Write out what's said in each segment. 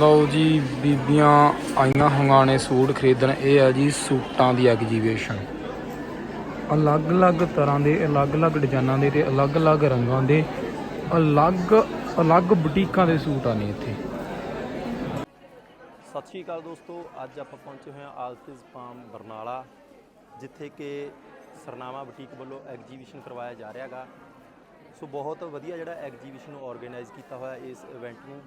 ਲਓ ਜੀ, ਬੀਬੀਆਂ ਆਈਆਂ ਹੰਗਾਣੇ ਸੂਟ ਖਰੀਦਣ। ਇਹ ਆ ਜੀ ਸੂਟਾਂ ਦੀ ਐਗਜੀਬਿਸ਼ਨ। ਅਲੱਗ-ਅਲੱਗ ਤਰ੍ਹਾਂ ਦੇ, ਅਲੱਗ-ਅਲੱਗ ਡਿਜ਼ਾਈਨਾਂ ਦੇ ਤੇ ਅਲੱਗ-ਅਲੱਗ ਰੰਗਾਂ ਦੇ ਅਲੱਗ ਅਲੱਗ ਬੁਟੀਕਾਂ ਦੇ ਸੂਟ ਆ ਨੇ ਇੱਥੇ। ਸਤਿ ਸ਼੍ਰੀ ਅਕਾਲ ਦੋਸਤੋ, ਅੱਜ ਆਪਾਂ ਪਹੁੰਚੇ ਹੋਏ ਹਾਂ ਆਲਤਿਜ਼ ਪਾਮ ਬਰਨਾਲਾ, ਜਿੱਥੇ ਕਿ ਸਰਨਾਮਾ ਬੁਟੀਕ ਵੱਲੋਂ ਐਗਜੀਬਿਸ਼ਨ ਕਰਵਾਇਆ ਜਾ ਰਿਹਾ ਹੈਗਾ ਸੋ ਬਹੁਤ ਵਧੀਆ ਜਿਹੜਾ ਐਗਜੀਬਿਸ਼ਨ ਨੂੰ ਆਰਗੇਨਾਈਜ਼ ਕੀਤਾ ਹੋਇਆ ਇਸ ਇਵੈਂਟ ਨੂੰ।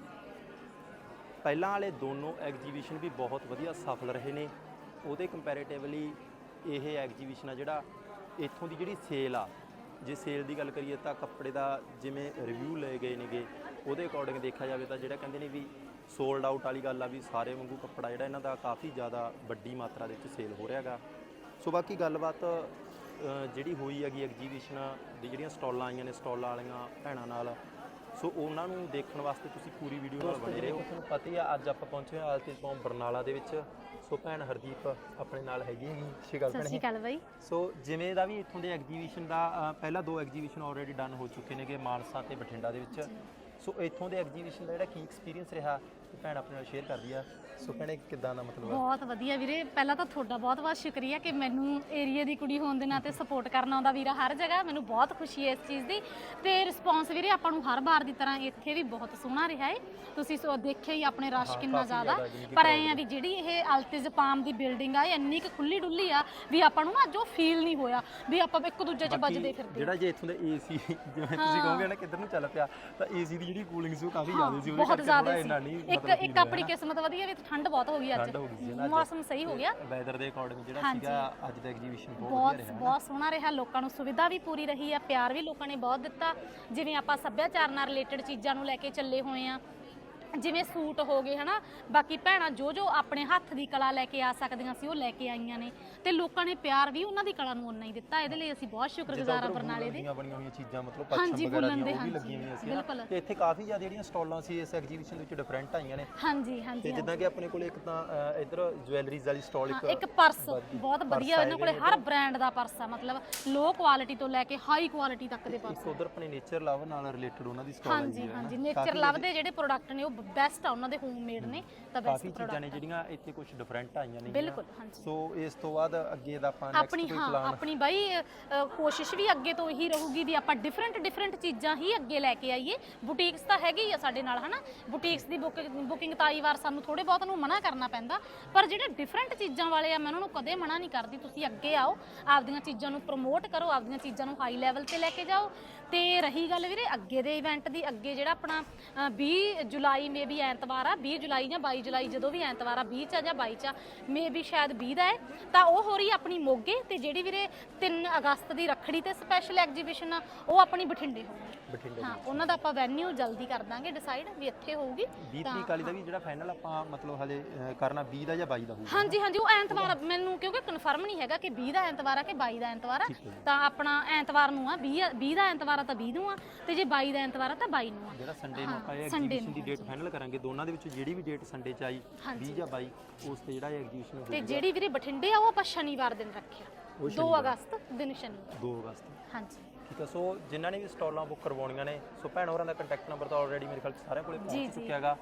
ਪਹਿਲਾਂ ਵਾਲੇ ਦੋਨੋਂ ਐਗਜੀਬਿਸ਼ਨ ਵੀ ਬਹੁਤ ਵਧੀਆ ਸਫਲ ਰਹੇ ਨੇ। ਉਹਦੇ ਕੰਪੈਰੀਟਿਵਲੀ ਇਹ ਐਗਜੀਬਿਸ਼ਨ ਆ ਜਿਹੜਾ ਇੱਥੋਂ ਦੀ ਜਿਹੜੀ ਸੇਲ ਆ, ਜੇ ਸੇਲ ਦੀ ਗੱਲ ਕਰੀਏ ਤਾਂ ਕੱਪੜੇ ਦਾ ਜਿਵੇਂ ਰਿਵਿਊ ਲਏ ਗਏ ਨੇਗੇ, ਉਹਦੇ ਅਕੋਰਡਿੰਗ ਦੇਖਿਆ ਜਾਵੇ ਤਾਂ ਜਿਹੜਾ ਕਹਿੰਦੇ ਨੇ ਵੀ ਸੋਲਡ ਆਊਟ ਵਾਲੀ ਗੱਲ ਆ ਵੀ ਸਾਰੇ ਵਾਂਗੂ ਕੱਪੜਾ ਜਿਹੜਾ ਇਹਨਾਂ ਦਾ ਕਾਫੀ ਜ਼ਿਆਦਾ ਵੱਡੀ ਮਾਤਰਾ ਦੇ ਵਿੱਚ ਸੇਲ ਹੋ ਰਿਹਾ ਹੈਗਾ ਸੋ ਬਾਕੀ ਗੱਲਬਾਤ ਜਿਹੜੀ ਹੋਈ ਹੈਗੀ ਐਗਜੀਬਿਸ਼ਨ ਦੀ ਜਿਹੜੀਆਂ ਸਟਾਲਾਂ ਆਈਆਂ ਨੇ, ਸਟਾਲਾਂ ਵਾਲੀਆਂ ਭੈਣਾਂ ਨਾਲ ਸੋ ਉਹਨਾਂ ਨੂੰ ਦੇਖਣ ਵਾਸਤੇ ਤੁਸੀਂ ਪੂਰੀ ਵੀਡੀਓ ਨਾਲ ਬਣੇ ਰਹੋ। ਤੁਹਾਨੂੰ ਪਤਾ ਹੀ ਆ ਅੱਜ ਆਪਾਂ ਪਹੁੰਚੇ ਹਾਂ ਆਲਤੀਜ ਪੌਂ ਬਰਨਾਲਾ ਦੇ ਵਿੱਚ। ਸੋ ਭੈਣ ਹਰਦੀਪ ਆਪਣੇ ਨਾਲ ਹੈਗੀ ਸਤਿ ਸ਼੍ਰੀ ਅਕਾਲ ਸਤਿ ਸ਼੍ਰੀ ਅਕਾਲ ਬਾਈ। ਸੋ ਜਿਵੇਂ ਦਾ ਵੀ ਇੱਥੋਂ ਦੇ ਐਗਜੀਬਿਸ਼ਨ ਦਾ ਪਹਿਲਾਂ ਦੋ ਐਗਜੀਬਿਸ਼ਨ ਆਲਰੇਡੀ ਡਨ ਹੋ ਚੁੱਕੇ ਨੇਗੇ ਮਾਨਸਾ ਤੇ ਬਠਿੰਡਾ ਦੇ ਵਿੱਚ। ਸੋ ਇੱਥੋਂ ਦੇ ਐਗਜੀਬਿਸ਼ਨ ਦਾ ਜਿਹੜਾ ਕੀ ਐਕਸਪੀਰੀਅੰਸ ਰਿਹਾ ਤੇ ਭੈਣ ਆਪਣੇ ਨਾਲ ਸ਼ੇਅਰ ਕਰਦੀ ਆ। ਸੋ ਭੈਣੇ ਕਿਦਾਂ ਦਾ ਮਤਲਬ? ਬਹੁਤ ਵਧੀਆ ਵੀਰੇ। ਪਹਿਲਾਂ ਤਾਂ ਤੁਹਾਡਾ ਬਹੁਤ ਬਹੁਤ ਸ਼ੁਕਰੀਆ ਕਿ ਮੈਨੂੰ ਏਰੀਆ ਦੀ ਕੁੜੀ ਹੋਣ ਦੇ ਨਾਤੇ ਸਪੋਰਟ ਕਰਨਾ ਆਉਂਦਾ ਵੀਰਾ ਹਰ ਜਗ੍ਹਾ। ਮੈਨੂੰ ਬਹੁਤ ਖੁਸ਼ੀ ਹੈ ਇਸ ਚੀਜ਼ ਦੀ। ਤੇ ਰਿਸਪੌਂਸ ਵੀਰੇ ਆਪਾਂ ਨੂੰ ਹਰ ਵਾਰ ਦੀ ਤਰ੍ਹਾਂ ਇੱਥੇ ਵੀ ਬਹੁਤ ਸੋਹਣਾ ਰਿਹਾ ਹੈ ਤੁਸੀਂ ਸੋ ਦੇਖਿਆ ਹੀ ਆਪਣੇ ਰਸ਼ ਕਿੰਨਾ ਜ਼ਿਆਦਾ। ਪਰ ਐਂ ਆ ਵੀ ਜਿਹੜੀ ਇਹ ਅਲਤਿਜ਼ ਪਾਮ ਦੀ ਬਿਲਡਿੰਗ ਆ ਇਹ ਇੰਨੀ ਕੁ ਖੁੱਲੀ ਡੁੱਲੀ ਆ ਵੀ ਆਪਾਂ ਨੂੰ ਨਾ ਜੋ ਫੀਲ ਨਹੀਂ ਹੋਇਆ। ਵੀ ਆਪਾਂ ਇੱਕ ਦੂਜੇ 'ਚ ਵੱਜਦੇ ਫਿਰਦੇ। ਜਿਹੜਾ ਜੇ ਇੱਥੋਂ ਦੇ ਏਸੀ ਜਿਵੇਂ ਤੁਸੀਂ। ਕਹੋਗੇ ਨਾ ਕਿੱਧਰ ਨੂੰ ਚੱਲ ਪਿਆ ਤਾਂ ਏਸੀ ਦੀ ਜਿਹੜੀ ਕੂਲਿੰਗ ਸੀ ਉਹ ਕਾਫੀ ਜ਼ਿਆਦਾ ਸੀ ਉਹਦੇ ਬਹੁਤ ਕਰਕੇ ਜ਼ਿਆਦਾ ਥੋੜ੍ਹਾ ਇੰਨਾ ਨਹੀਂ ਸੀ ਇੱਕ ਮਤਲਬ ਇੱਕ ਆਪਣੀ। ਕਿਸਮਤ ਵਧੀਆ ਵੀ ਠੰਡ ਬਹੁਤ ਹੋ ਗਈ ਅੱਜ। ਠੰਡ ਹੋ ਗਈ ਸੀ ਨਾ ਅੱਜ। ਮੌਸਮ ਸਹੀ ਹੋ ਗਿਆ। ਵੈਦਰ ਦੇ ਅਕੋਰਡਿੰਗ ਜਿਹੜਾ ਹਾਂਜੀ। ਸੀਗਾ ਅੱਜ ਦਾ ਐਗਜੀਬਿਸ਼ਨ ਬਹੁਤ ਬਹੁਤ ਵਧੀਆ ਰਿਹਾ। ਬਹੁਤ ਸੋਹਣਾ ਰਿਹਾ। ਲੋਕਾਂ ਨੂੰ ਸੁਵਿਧਾ ਵੀ ਪੂਰੀ ਰਹੀ ਆ ਪਿਆਰ ਵੀ ਲੋਕਾਂ ਨੇ ਬਹੁਤ ਦਿੱਤਾ। ਜਿਵੇਂ ਆਪਾਂ ਸੱਭਿਆਚਾਰ ਨਾਲ ਰਿਲੇਟਡ ਚੀਜ਼ਾਂ ਨੂੰ ਲੈ ਕੇ ਚੱਲੇ ਹੋਏ ਆ ਜਿਵੇਂ ਸੂਟ ਹੋ ਗਏ ਹਨਾ? ਬਾਕੀ ਭੈਣਾਂ ਜੋ ਜੋ ਆਪਣੇ ਹੱਥ ਦੀ ਕਲਾ ਲੈ ਕੇ ਆ ਸਕਦੀਆਂ ਸੀ ਉਹ ਲੈ ਕੇ ਆਈਆਂ ਨੇ। ਤੇ ਲੋਕਾਂ ਨੇ ਪਿਆਰ ਵੀ ਉਹਨਾਂ ਦੀ ਕਲਾ ਨੂੰ ਉਨਾ ਹੀ ਦਿੱਤਾ। ਇਹਦੇ ਲਈ ਅਸੀਂ ਬਹੁਤ ਸ਼ੁਕਰਗੁਜ਼ਾਰ ਆ ਬਰਨਾਲੇ ਦੇ। ਬਣੀਆਂ ਹੋਈਆਂ ਚੀਜ਼ਾਂ ਮਤਲਬ ਹਾਂਜੀ, ਪੱਛਮ ਵਗੈਰਾ ਦੀਆਂ ਦੇ, ਉਹ ਵੀ ਹਾਂਜੀ, ਲੱਗੀਆਂ ਹੋਈਆਂ ਸੀ। ਬਿਲਕੁਲ। ਤੇ ਇੱਥੇ ਕਾਫੀ ਜ਼ਿਆਦਾ ਜਿਹੜੀਆਂ ਸਟਾਲਾਂ ਸੀ ਇਸ ਐਗਜੀਬਿਸ਼ਨ ਦੇ ਵਿੱਚ ਡਿਫਰੈਂਟ ਆਈਆਂ ਨੇ। ਹਾਂਜੀ ਤੇ ਹਾਂਜੀ ਜਿੱਦਾਂ ਕਿ ਆਪਣੇ ਕੋਲ ਇੱਕ ਤਾਂ ਅ, ਇੱਧਰ ਜੁਐਲਰੀਜ਼ ਵਾਲੀ ਸਟਾਲ ਹਾਂ, ਇੱਕ ਇੱਕ ਪਰਸ ਬਹੁਤ ਪਰਸ ਵਧੀਆ ਆਏ ਇਹਨਾਂ ਕੋਲੇ ਨੇ ਹਰ ਬ੍ਰਾਂਡ ਦਾ ਪਰਸ ਆ ਮਤਲਬ ਲੋ ਕੁਆਲਿਟੀ ਤੋਂ ਲੈ ਕੇ ਹਾਈ ਕੁਆਲਿਟੀ ਤੱਕ ਦੇ ਪਰਸ। ਇੱਕ ਉਧਰ ਆਪਣੇ ਨੇਚਰ ਲਵ ਨਾਲ ਰਿਲੇਟਡ ਉਹਨਾਂ ਦੀ ਸਟਾਲ ਹਾਂਜੀ ਹਾਂਜੀ ਨੇਚਰ ਲਵ ਦੇ ਜਿਹੜੇ ਪ੍ਰੋਡਕਟ ਨੇ ਉਹ ਬੈਸਟ ਆ ਉਹਨਾਂ ਦੇ ਹੋਮਮੇਡ ਨੇ ਤਾਂ ਬੈਸਟ ਕਾਫੀ ਚੀਜ਼ਾਂ ਨੇ ਜਿਹੜੀਆਂ ਇੱਥੇ ਕੁਝ ਡਿਫਰੈਂਟ ਆਈਆਂ ਨੇ ਬਿਲਕੁਲ ਹਾਂਜੀ। ਸੋ ਇਸ ਤੋਂ ਬਾਅਦ ਅੱਗੇ ਦਾ ਆਪਾਂ ਆਪਣੀ ਨੈਕਸਟ ਕੋਈ ਹਾਂ ਪਲਾਨ ਆਪਣੀ ਬਾਈ ਅ, ਕੋਸ਼ਿਸ਼ ਵੀ ਅੱਗੇ ਤੋਂ ਇਹੀ ਰਹੂਗੀ ਵੀ ਆਪਾਂ ਡਿਫਰੈਂਟ ਡਿਫਰੈਂਟ ਚੀਜ਼ਾਂ ਹੀ ਅੱਗੇ ਲੈ ਕੇ ਆਈਏ। ਬੁਟੀਕਸ ਤਾਂ ਹੈਗੀ ਆ ਸਾਡੇ ਨਾਲ ਹਨਾ? ਬੁਟੀਕਸ ਦੀ ਬੁਕਿੰਗ ਤਾਂ ਆਈ ਵਾਰ ਸਾਨੂੰ ਥੋੜੇ ਬਹੁਤ ਨੂੰ ਮਨਾ ਕਰਨਾ ਪੈਂਦਾ ਪਰ ਜਿਹੜੇ ਡਿਫਰੈਂਟ ਚੀਜ਼ਾਂ ਵਾਲੇ ਆ ਮੈਂ ਉਹਨਾਂ ਨੂੰ ਕਦੇ ਮਨਾ ਨਹੀਂ ਕਰਦੀ ਤੁਸੀਂ ਅੱਗੇ ਆਓ ਆਪਦੀਆਂ ਚੀਜ਼ਾਂ ਨੂੰ ਪ੍ਰਮੋਟ ਕਰੋ ਆਪਦੀਆਂ ਚੀਜ਼ਾਂ ਨੂੰ ਹਾਈ ਲੈਵਲ ਤੇ ਲੈ ਕੇ ਜਾਓ। ਤੇ ਰਹੀ ਗੱਲ ਵੀਰੇ ਅੱਗੇ ਦੇ ਇਵੈਂਟ ਦੀ ਅੱਗੇ ਜਿਹੜਾ ਆਪਣਾ ਅ, 20 ਜੁਲਾਈ ਮੇ ਵੀ ਐਤਵਾਰ ਆ 20 ਜੁਲਾਈ ਜਾਂ 22 ਜੁਲਾਈ ਜਦੋਂ ਵੀ ਐਤਵਾਰ ਆ 20 ਚ ਆ ਜਾਂ 22 ਚ ਮੇ ਵੀ ਸ਼ਾਇਦ 20 ਦਾ ਹੈ ਤਾਂ ਉਹ ਹੋ ਰਹੀ ਆ ਆਪਣੀ ਮੋਗੇ ਤੇ ਜਿਹੜੀ ਵੀਰੇ 3 ਅਗਸਤ ਦੀ ਰੱਖੜੀ ਤੇ ਸਪੈਸ਼ਲ ਐਗਜੀਬਿਸ਼ਨ ਆ ਉਹ ਆਪਣੀ ਬਠਿੰਡੇ ਹੋਊਗੀ ਬਠਿੰਡੇ ਹਾਂ ਉਹਨਾਂ ਦਾ ਆਪਾਂ ਵੈਨਿਊ ਜਲਦੀ ਕਰ ਦਾਂਗੇ ਡਿਸਾਈਡ ਵੀ ਇੱਥੇ ਹੋਊਗੀ 20 ਤਰੀਕ ਵਾਲੀ ਦਾ ਵੀ ਜਿਹੜਾ ਫਾਈਨਲ ਆਪਾਂ ਮਤਲਬ ਹਲੇ ਅ, ਕਰਨਾ 20 ਦਾ ਜਾਂ 22 ਦਾ ਹੋਊਗਾ। ਹਾਂਜੀ ਹਾਂਜੀ ਉਹ ਐਤਵਾਰ ਮੈਨੂੰ ਕਿਉਂਕਿ ਕਨਫਰਮ ਨਹੀਂ ਹੈਗਾ ਕਿ 20 ਦਾ ਐਤਵਾਰ ਆ ਕਿ 22 ਦਾ ਐਤਵਾਰ ਆ। ਤਾਂ ਆਪਣਾ ਐਤਵਾਰ ਨੂੰ ਆ 20 20 ਦਾ ਐਤਵਾਰ ਆ ਤਾਂ 20 ਨੂੰ ਆ ਤੇ ਜੇ 22 ਦਾ ਐਤਵਾਰ ਆ ਤਾਂ 22 ਨੂੰ ਆ। ਜਿਹੜਾ ਸੰਡੇ ਨੂੰ ਆਪਾਂ ਇਹ Sunday ਐਗਜੀਬਿਸ਼ਨ ਦੀ ਡੇਟ ਫਾਈਨਲ ਕਰਾਂਗੇ ਦੋਨਾਂ ਦੇ ਵਿੱਚੋਂ ਜਿਹੜੀ ਵੀ ਡੇਟ ਸੰਡੇ ਚ ਆਈ ਹਾਂਜੀ। 20 ਜਾਂ 22 ਉਸ ਤੇ ਜਿਹੜਾ ਐਗਜੀਬਿਸ਼ਨ ਤੇ ਹੋਊਗਾ ਜਿਹੜੀ ਵੀਰੇ ਬਠਿੰਡੇ ਆ ਉਹ ਆਪਾਂ ਸ਼ਨੀਵਾਰ ਦਿਨ ਰੱਖਿਆ। ਉਹ 2 ਸ਼ਨੀਵਾਰ। ਅਗਸਤ ਦਿਨ ਸ਼ਨੀਵਾਰ। 2 ਅਗਸਤ। ਹਾਂਜੀ। ਠੀਕ ਹੈ ਸੋ ਜਿਨ੍ਹਾਂ ਨੇ ਵੀ ਸਟਾਲਾਂ ਬੁੱਕ ਕਰਵਾਉਣੀਆਂ ਨੇ ਸੋ ਭੈਣ ਹੋਰਾਂ ਦਾ ਕੰਟੈਕਟ ਨੰਬਰ ਤਾਂ ਆਲਰੇਡੀ ਮੇਰੇ ਖਿਆਲ 'ਚ ਸਾਰਿਆਂ ਕੋਲੇ ਜੀ, ਪਹੁੰਚ ਜੀ। ਚੁੱਕਿਆ ਹੈਗਾ।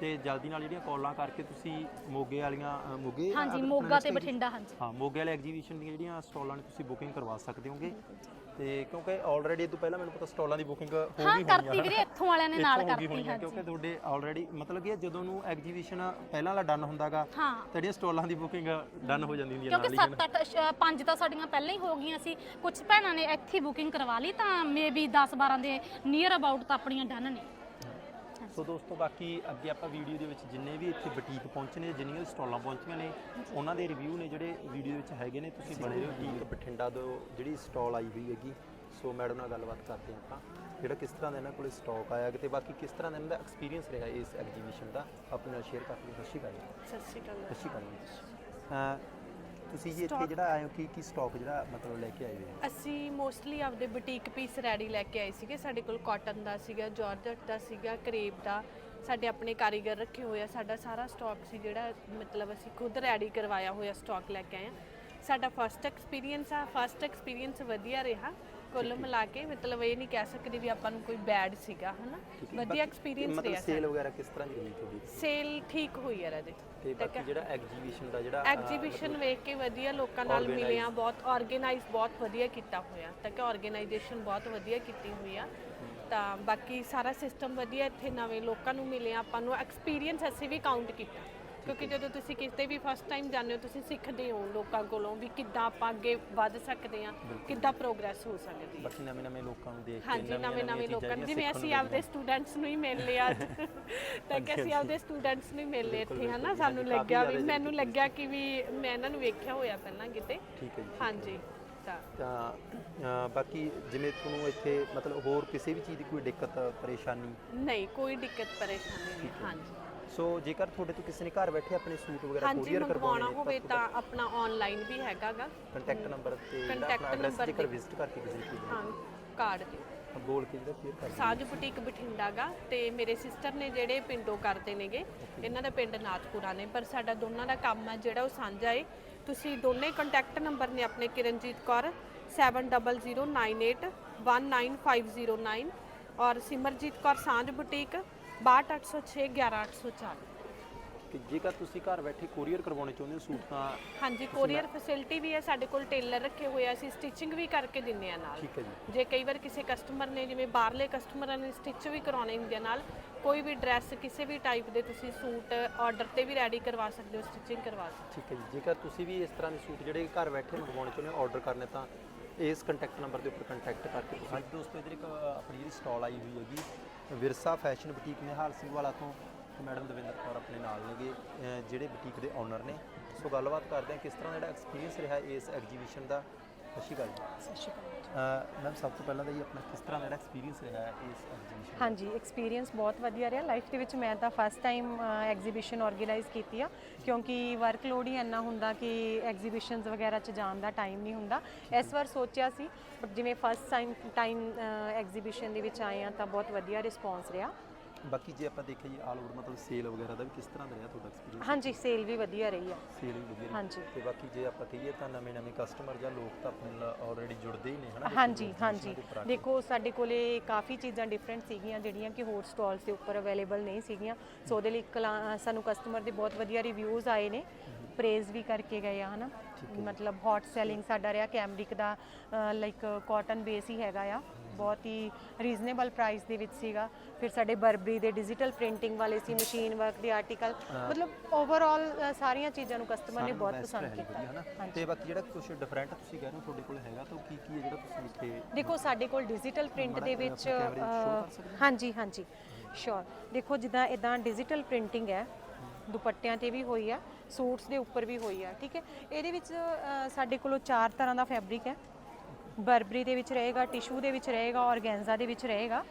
ਤੇ ਜਲਦੀ ਨਾਲ ਜਿਹੜੀਆਂ ਕਾਲਾਂ ਕਰਕੇ ਤੁਸੀਂ ਮੋਗੇ ਵਾਲੀਆਂ ਅ, ਮੋਗੇ ਹਾਂਜੀ ਮੋਗਾ ਤੇ ਬਠਿੰਡਾ ਹਾਂਜੀ। ਹਾਂ ਮੋਗੇ ਵਾਲੇ ਐਗਜੀਬਿਸ਼ਨ ਦੀਆਂ ਜਿਹੜੀਆਂ ਸਟਾਲਾਂ ਨੇ ਤੁਸੀਂ ਬੁਕਿੰਗ ਕਰਵਾ ਸਕਦੇ ਹੋਗੇ। ਤੇ ਕਿਉਂਕਿ ਆਲਰੇਡੀ ਤੋਂ ਪਹਿਲਾਂ ਮੈਨੂੰ ਪਤਾ ਸਟਾਲਾਂ ਦੀ ਬੁਕਿੰਗ ਹੋ ਗਈ ਹਾਂ ਹੋਣੀ ਕਰਤੀ ਵੀਰੇ ਇੱਥੋਂ ਵਾਲਿਆਂ ਨੇ ਨਾਲ ਇੱਥੋਂ ਹੋ ਗਈ ਕਰਤੀ ਹੋਣੀ ਆ, ਹਾਂਜੀ। ਕਿਉਂਕਿ ਤੁਹਾਡੇ ਆਲਰੇਡੀ ਮਤਲਬ ਕਿ ਜਦੋਂ ਨੂੰ ਐਗਜੀਬਿਸ਼ਨ ਪਹਿਲਾਂ ਵਾਲਾ ਡਨ ਹੁੰਦਾਗਾ ਹਾਂ। ਤਾਂ ਜਿਹੜੀਆਂ ਸਟਾਲਾਂ ਦੀ ਬੁਕਿੰਗ ਡਨ ਹੋ ਜਾਂਦੀ ਹੁੰਦੀ ਹੈ ਕਿਉਂਕਿ ਨਾਲ ਹੀ 7 8 5 ਤਾਂ ਸਾਡੀਆਂ ਪਹਿਲਾਂ ਹੀ ਹੋ ਗਈਆਂ ਸੀ। ਕੁਝ ਭੈਣਾਂ ਨੇ ਇੱਥੇ ਬੁਕਿੰਗ ਕਰਵਾ ਲਈ ਤਾਂ ਮੇਬੀ 10 12 ਦੇ ਨੀਅਰ ਅਬਾਊਟ ਤਾਂ ਆਪਣੀਆਂ ਡਨ ਨੇ। ਸੋ ਦੋਸਤੋ ਬਾਕੀ ਅੱਗੇ ਆਪਾਂ ਵੀਡੀਓ ਦੇ ਵਿੱਚ ਜਿੰਨੇ ਵੀ ਇੱਥੇ ਬੁਟੀਕ ਪਹੁੰਚੇ ਨੇ ਜਿੰਨੀਆਂ ਵੀ ਸਟਾਲਾਂ ਪਹੁੰਚੀਆਂ ਨੇ ਉਹਨਾਂ ਦੇ ਰਿਵਿਊ ਨੇ ਜਿਹੜੇ ਵੀਡੀਓ ਵਿੱਚ ਹੈਗੇ ਨੇ ਤੁਸੀਂ ਬਣੇ ਰਹੋ। ਬੁਟੀਕ ਬਠਿੰਡਾ ਤੋਂ ਜਿਹੜੀ ਸਟਾਲ ਆਈ ਹੋਈ ਹੈਗੀ। ਸੋ ਮੈਡਮ ਨਾਲ ਗੱਲਬਾਤ ਕਰਦੇ ਹਾਂ ਆਪਾਂ। ਜਿਹੜਾ ਕਿਸ ਤਰ੍ਹਾਂ ਦਾ ਇਹਨਾਂ ਕੋਲੇ ਸਟਾਕ ਆਇਆ ਤੇ ਬਾਕੀ ਕਿਸ ਤਰ੍ਹਾਂ ਦਾ ਇਹਨਾਂ ਦਾ ਐਕਸਪੀਰੀਅੰਸ ਰਿਹਾ ਇਸ ਐਗਜੀਬਿਸ਼ਨ ਦਾ? ਆਪਣੇ ਨਾਲ ਸ਼ੇਅਰ ਕਰ ਲਈ ਸਤਿ ਸ਼੍ਰੀ ਅਕਾਲ ਜੀ। ਸਤਿ ਸ਼੍ਰੀ ਅਕਾਲ। ਸਤਿ ਸ਼੍ਰੀ ਅਕਾਲ ਤੁਸੀਂ ਜੀ ਇੱਥੇ ਜਿਹੜਾ ਆਏ ਹੋ ਕੀ ਕੀ ਸਟਾਕ ਜਿਹੜਾ ਮਤਲਬ ਲੈ ਕੇ ਆਏ ਹੋ? ਅਸੀਂ ਮੋਸਟਲੀ ਆਪਦੇ ਬੁਟੀਕ ਪੀਸ ਰੈਡੀ ਲੈ ਕੇ ਆਏ ਸੀਗੇ। ਸਾਡੇ ਕੋਲ ਕਾਟਨ ਦਾ ਸੀਗਾ ਜਾਰਜਟ ਦਾ ਸੀਗਾ ਕਰੇਪ ਦਾ। ਸਾਡੇ ਆਪਣੇ ਕਾਰੀਗਰ ਰੱਖੇ ਹੋਏ ਆ। ਸਾਡਾ ਸਾਰਾ ਸਟਾਕ ਸੀ ਜਿਹੜਾ ਮਤਲਬ ਅਸੀਂ ਖੁਦ ਰੈਡੀ ਕਰਵਾਇਆ ਹੋਇਆ ਸਟਾਕ ਲੈ ਕੇ ਆਏ ਆ। ਸਾਡਾ ਫਸਟ ਐਕਸਪੀਰੀਅੰਸ ਆ। ਫਸਟ ਐਕਸਪੀਰੀਅੰਸ ਵਧੀਆ ਰਿਹਾ। ਕੁੱਲ ਮਿਲਾ ਕੇ ਮਤਲਬ ਇਹ ਨਹੀਂ ਕਹਿ ਸਕਦੀ ਵੀ ਆਪਾਂ ਨੂੰ ਕੋਈ ਬੈਡ ਸੀਗਾ ਹਨਾ। ਵਧੀਆ ਐਕਸਪੀਰੀਅੰਸ ਮਤਲਬ ਰਿਹਾ ਸੇਲ ਵਗੈਰਾ ਕਿਸ ਤਰ੍ਹਾਂ ਦੀ ਰਹੀ ਤੁਹਾਡੀ? ਸੇਲ ਠੀਕ ਹੋਈ ਹੈ ਰਾਜੇ। ਤੇ ਬਾਕੀ ਜਿਹੜਾ ਐਗਜੀਬਿਸ਼ਨ ਦਾ ਜਿਹੜਾ ਐਗਜੀਬਿਸ਼ਨ ਵੇਖ ਕੇ ਵਧੀਆ ਲੋਕਾਂ ਨਾਲ ਮਿਲਿਆ ਬਹੁਤ ਆਰਗੇਨਾਈਜ਼ ਬਹੁਤ ਵਧੀਆ ਕੀਤਾ ਹੋਇਆ। ਤਾਂ ਕਿ ਆਰਗੇਨਾਈਜੇਸ਼ਨ ਬਹੁਤ ਵਧੀਆ ਕੀਤੀ ਹੋਈ ਆ। ਤਾਂ ਬਾਕੀ ਸਾਰਾ ਸਿਸਟਮ ਵਧੀਆ ਇੱਥੇ ਨਵੇਂ ਲੋਕਾਂ ਨੂੰ ਮਿਲੇ ਆਪਾਂ ਨੂੰ ਐਕਸਪੀਰੀਅੰਸ ਅਸੀਂ ਵੀ ਕਾਊਂਟ ਕੀਤਾ। ਕਿਉਂਕਿ ਜਦੋਂ ਤੁਸੀਂ ਕਿਤੇ ਵੀ ਫਸਟ ਟਾਈਮ ਜਾਂਦੇ ਹੋ ਤੁਸੀਂ ਸਿੱਖਦੇ ਹੋ ਲੋਕਾਂ ਕੋਲੋਂ ਵੀ ਕਿੱਦਾਂ ਆਪਾਂ ਅੱਗੇ ਵੱਧ ਸਕਦੇ ਹਾਂ ਕਿੱਦਾਂ ਪ੍ਰੋਗਰੈਸ ਹੋ ਸਕਦੀ ਹੈ। ਬਾਕੀ ਨਵੇਂ ਨਵੇਂ ਲੋਕਾਂ ਨੂੰ ਦੇਖ ਕੇ ਹਾਂਜੀ ਨਵੇਂ ਨਵੇਂ ਲੋਕਾਂ ਨੂੰ ਜਿਵੇਂ ਅਸੀਂ ਆਪਦੇ ਸਟੂਡੈਂਟਸ ਨੂੰ ਹੀ ਮਿਲ ਲਿਆ ਅੱਜ ਤਾਂ ਕਿ ਅਸੀਂ ਆਪਦੇ ਸਟੂਡੈਂਟਸ ਨੂੰ ਹੀ ਮਿਲ ਲਏ ਇੱਥੇ ਹਨਾ? ਸਾਨੂੰ ਲੱਗਿਆ ਵੀ ਮੈਨੂੰ ਲੱਗਿਆ ਕਿ ਵੀ ਮੈਂ ਇਹਨਾਂ ਨੂੰ ਵੇਖਿਆ ਹੋਇਆ ਪਹਿਲਾਂ ਕਿਤੇ। ਠੀਕ ਹੈ ਜੀ ਹਾਂਜੀ ਤਾਂ। ਬਾਕੀ ਜਿਵੇਂ ਤੁਹਾਨੂੰ ਇੱਥੇ ਮਤਲਬ ਹੋਰ ਕਿਸੇ ਵੀ ਚੀਜ਼ ਦੀ ਕੋਈ ਦਿੱਕਤ ਪਰੇਸ਼ਾਨੀ? ਨਹੀਂ ਕੋਈ ਦਿੱਕਤ ਪਰੇਸ਼ਾਨੀ ਨਹੀਂ। ਹਾਂਜੀ। ਸੋ ਜੇਕਰ ਤੁਹਾਡੇ ਤੋਂ ਕਿਸੇ ਨੇ ਘਰ ਬੈਠੇ ਆਪਣੇ ਸੂਟ ਵਗੈਰਾ ਹਾਂਜੀ ਕੋਰੀਅਰ ਕਰਵਾਉਣੇ ਮੰਗਵਾਉਣਾ ਹੋਵੇ ਤਾਂ ਆਪਣਾ ਆਨਲਾਈਨ ਵੀ ਹੈਗਾਗਾ ਕੰਟੈਕਟ ਨੰਬਰ ਤੇ ਜਿਹੜਾ Contact ਆਪਣਾ ਐਡਰੈਸ number ਜੇਕਰ ਤੇ। ਵਿਜ਼ਿਟ ਕਰਕੇ ਵਿਜ਼ਿਟ ਹਾਂ। ਕਾਰਡ ਤੇ। ਬੋਲ ਕੇ ਜਿਹੜਾ ਕਲੀਅਰ ਕਰ ਸਾਜ ਬੁਟੀਕ ਬਠਿੰਡਾ ਗਾ ਤੇ ਮੇਰੇ ਸਿਸਟਰ ਨੇ ਜਿਹੜੇ ਪਿੰਡੋਂ ਕਰਦੇ ਨੇਗੇ ਇਹਨਾਂ ਦਾ ਪਿੰਡ ਨਾਥਪੁਰਾ ਨੇ ਪਰ ਸਾਡਾ ਦੋਨਾਂ ਦਾ ਕੰਮ ਹੈ ਜਿਹੜਾ ਉਹ ਸਾਂਝਾ ਏ। ਤੁਸੀਂ ਦੋਨੇ ਕੰਟੈਕਟ ਨੰਬਰ ਨੇ ਆਪਣੇ ਕਿਰਨਜੀਤ ਕੌਰ 7098195009 ਔਰ ਸਿਮਰਜੀਤ ਕੌਰ ਸਾਂਝ ਬੁਟੀਕ 62806 11804 ਕਿ ਜੇਕਰ ਤੁਸੀਂ ਘਰ ਬੈਠੇ ਕੋਰੀਅਰ ਕਰਵਾਉਣੇ ਚਾਹੁੰਦੇ ਹੋ ਸੂਟ ਤਾਂ ਹਾਂਜੀ ਕੋਰੀਅਰ ਫੈਸਿਲਿਟੀ ਵੀ ਹੈ ਸਾਡੇ ਕੋਲ ਟੇਲਰ ਰੱਖੇ ਹੋਏ ਆ ਅਸੀਂ ਸਟਿਚਿੰਗ ਵੀ ਕਰਕੇ ਦਿੰਨੇ ਆ ਨਾਲ। ਠੀਕ ਹੈ ਜੀ। ਜੇ ਕਈ ਵਾਰ ਕਿਸੇ ਕਸਟਮਰ ਨੇ ਜਿਵੇਂ ਬਾਹਰਲੇ ਕਸਟਮਰਾਂ ਨੇ ਸਟਿਚ ਵੀ ਕਰਾਉਣੇ ਹੁੰਦੇ ਆ ਨਾਲ ਕੋਈ ਵੀ ਡਰੈਸ ਕਿਸੇ ਵੀ ਟਾਈਪ ਦੇ ਤੁਸੀਂ ਸੂਟ ਆਰਡਰ ਤੇ ਵੀ ਰੈਡੀ ਕਰਵਾ ਸਕਦੇ ਹੋ ਸਟਿਚਿੰਗ ਕਰਵਾ ਸਕਦੇ ਠੀਕ ਹੈ ਜੀ। ਜੇਕਰ ਤੁਸੀਂ ਵੀ ਇਸ ਤਰ੍ਹਾਂ ਦੇ ਸੂਟ ਜਿਹੜੇ ਘਰ ਬੈਠੇ ਮੰਗਵਾਉਣੇ ਚਾਹੁੰਦੇ ਹੋ ਆਰਡਰ ਕਰਨੇ ਤਾਂ ਇਸ ਕੰਟੈਕਟ ਨੰਬਰ ਦੇ ਉੱਪਰ ਕੰਟੈਕਟ ਕਰਕੇ ਤੁਸੀਂ ਹਾਂਜੀ ਦੋਸਤੋ ਇਧਰ ਇੱਕ ਆਪਣੀ ਜਿਹੜੀ ਸਟਾਲ ਆਈ ਹੋਈ ਹੈਗੀ, ਵਿਰਸਾ ਫੈਸ਼ਨ ਬੁਟੀਕ ਨਿਹਾਲ ਸਿੰਘ ਵਾਲਾ ਤੋਂ ਮੈਡਮ ਦਵਿੰਦਰ ਕੌਰ ਆਪਣੇ ਨਾਲ ਨੇਗੇ ਜਿਹੜੇ ਬੁਟੀਕ ਦੇ ਓਨਰ ਨੇ। ਸੋ ਗੱਲਬਾਤ ਕਰਦੇ ਹਾਂ ਕਿਸ ਤਰ੍ਹਾਂ ਦਾ ਜਿਹੜਾ ਐਕਸਪੀਰੀਅੰਸ ਰਿਹਾ ਇਸ ਐਗਜੀਬਿਸ਼ਨ ਦਾ ਸਤਿ ਸ਼੍ਰੀ ਅਕਾਲ ਜੀ। ਸਤਿ ਸ਼੍ਰੀ ਅਕਾਲ ਮੈਮ ਸਭ ਤੋਂ ਪਹਿਲਾਂ ਤਾਂ ਜੀ ਆਪਣਾ ਕਿਸ ਤਰ੍ਹਾਂ ਦਾ ਐਕਸਪੀਰੀਅੰਸ ਰਿਹਾ ਇਸ ਐਗਜੀਬਿਸ਼ਨ ਹਾਂਜੀ ਐਕਸਪੀਰੀਅੰਸ ਬਹੁਤ ਵਧੀਆ ਰਿਹਾ। ਲਾਈਫ ਦੇ ਵਿੱਚ ਮੈਂ ਤਾਂ ਫਸਟ ਟਾਈਮ ਐਗਜ਼ੀਬਿਸ਼ਨ ਆਰਗੇਨਾਈਜ਼ ਕੀਤੀ ਆ। ਕਿਉਂਕਿ ਵਰਕਲੋਡ ਹੀ ਇੰਨਾ ਹੁੰਦਾ ਕਿ ਐਗਜ਼ੀਬਿਸ਼ਨਸ ਵਗੈਰਾ 'ਚ ਜਾਣ ਦਾ ਟਾਈਮ ਨਹੀਂ ਹੁੰਦਾ। ਇਸ ਵਾਰ ਸੋਚਿਆ ਸੀ ਜਿਵੇਂ ਫਸਟ ਟਾਈਮ ਟਾਈਮ ਐਗਜ਼ੀਬਿਸ਼ਨ ਦੇ ਵਿੱਚ ਆਏ ਆ ਤਾਂ ਬਹੁਤ ਵਧੀਆ ਰਿਸਪੌਂਸ ਰਿਹਾ। ਬਾਕੀ ਜੇ ਆਪਾਂ ਦੇਖੀਏ ਜੀ ਆਲ ਓਵਰ ਮਤਲਬ ਸੇਲ ਵਗੈਰਾ ਦਾ ਵੀ ਕਿਸ ਤਰ੍ਹਾਂ ਦਾ ਰਿਹਾ ਤੁਹਾਡਾ ਐਕਸਪੀਰੀਅੰਸ ਹਾਂਜੀ ਸੇਲ ਵੀ ਵਧੀਆ ਰਹੀ ਆ। ਸੇਲ ਵੀ ਵਧੀਆ ਰਹੀ। ਹਾਂਜੀ। ਤੇ ਬਾਕੀ ਜੇ ਆਪਾਂ ਕਹੀਏ ਤਾਂ ਨਵੇਂ ਨਵੇਂ ਕਸਟਮਰ ਜਾਂ ਲੋਕ ਤਾਂ ਆਪਣੇ ਨਾਲ ਆਲਰੇਡੀ ਜੁੜਦੇ ਹੀ ਨੇ ਹਨਾ? ਹਾਂਜੀ ਹਾਂਜੀ। ਦੇਖੋ ਸਾਡੇ ਕੋਲੇ ਕਾਫੀ ਚੀਜ਼ਾਂ ਡਿਫਰੈਂਟ ਸੀਗੀਆਂ ਜਿਹੜੀਆਂ ਕਿ ਹੋਰ ਸਟਾਲਸ ਦੇ ਉੱਪਰ ਅਵੇਲੇਬਲ ਨਹੀਂ ਸੀਗੀਆਂ। ਸੋ ਉਹਦੇ ਲਈ ਕਲਾ- ਸਾਨੂੰ ਕਸਟਮਰ ਦੇ ਬਹੁਤ ਵਧੀਆ ਰਿਵਿਊਜ਼ ਆਏ ਨੇ। ਪ੍ਰੇਜ਼ ਵੀ ਕਰਕੇ ਗਏ ਆ ਹਨਾ? ਮਤਲਬ ਹੌਟ ਸੈਲਿੰਗ ਸਾਡਾ ਰਿਹਾ ਕੈਮਰਿਕ ਦਾ ਲਾਈਕ ਕਾਟਨ ਬੇਸ ਹੀ ਹੈਗਾ ਆ। ਬਹੁਤ ਹੀ ਰੀਜ਼ਨੇਬਲ ਪ੍ਰਾਈਸ ਦੇ ਵਿੱਚ ਸੀਗਾ। ਫਿਰ ਸਾਡੇ ਬਰਬਰੀ ਦੇ ਡਿਜੀਟਲ ਪ੍ਰਿੰਟਿੰਗ ਵਾਲੇ ਸੀ ਮਸ਼ੀਨ ਵਰਕ ਦੇ ਆਰਟੀਕਲ ਮਤਲਬ ਓਵਰਆਲ ਸਾਰੀਆਂ ਚੀਜ਼ਾਂ ਨੂੰ ਕਸਟਮਰ ਨੇ ਬਹੁਤ ਪਸੰਦ ਕੀਤਾ। ਤੇ ਬਾਕੀ ਜਿਹੜਾ ਕੁਝ ਡਿਫਰੈਂਟ ਤੁਸੀਂ ਕਹਿ ਰਹੇ ਹੋ ਤੁਹਾਡੇ ਕੋਲ ਹੈਗਾ ਤਾਂ ਕੀ ਕੀ ਹੈ ਜਿਹੜਾ ਤੁਸੀਂ ਇੱਥੇ ਦੇਖੋ ਸਾਡੇ ਕੋਲ ਡਿਜੀਟਲ ਪ੍ਰਿੰਟ ਦੇ ਵਿੱਚ ਹਾਂਜੀ ਹਾਂਜੀ। ਸ਼ੋਰ ਦੇਖੋ ਜਿੱਦਾਂ ਇਦਾਂ ਡਿਜੀਟਲ ਪ੍ਰਿੰਟਿੰਗ ਹੈ ਦੁਪੱਟਿਆਂ ਤੇ ਵੀ ਹੋਈ ਆ ਸੂਟਸ ਦੇ ਉੱਪਰ ਵੀ ਹੋਈ ਆ ਠੀਕ ਹੈ। ਇਹਦੇ ਵਿੱਚ ਸਾਡੇ ਕੋਲੋਂ ਚਾਰ ਤਰ੍ਹਾਂ ਦਾ ਫੈਬਰਿਕ ਹੈ। ਬਰਬਰੀ ਦੇ ਵਿੱਚ ਰਹੇਗਾ ਟਿਸ਼ੂ ਦੇ ਵਿੱਚ ਰਹੇਗਾ ਔਰਗੈਂਜ਼ਾ ਦੇ ਵਿੱਚ ਰਹੇਗਾ।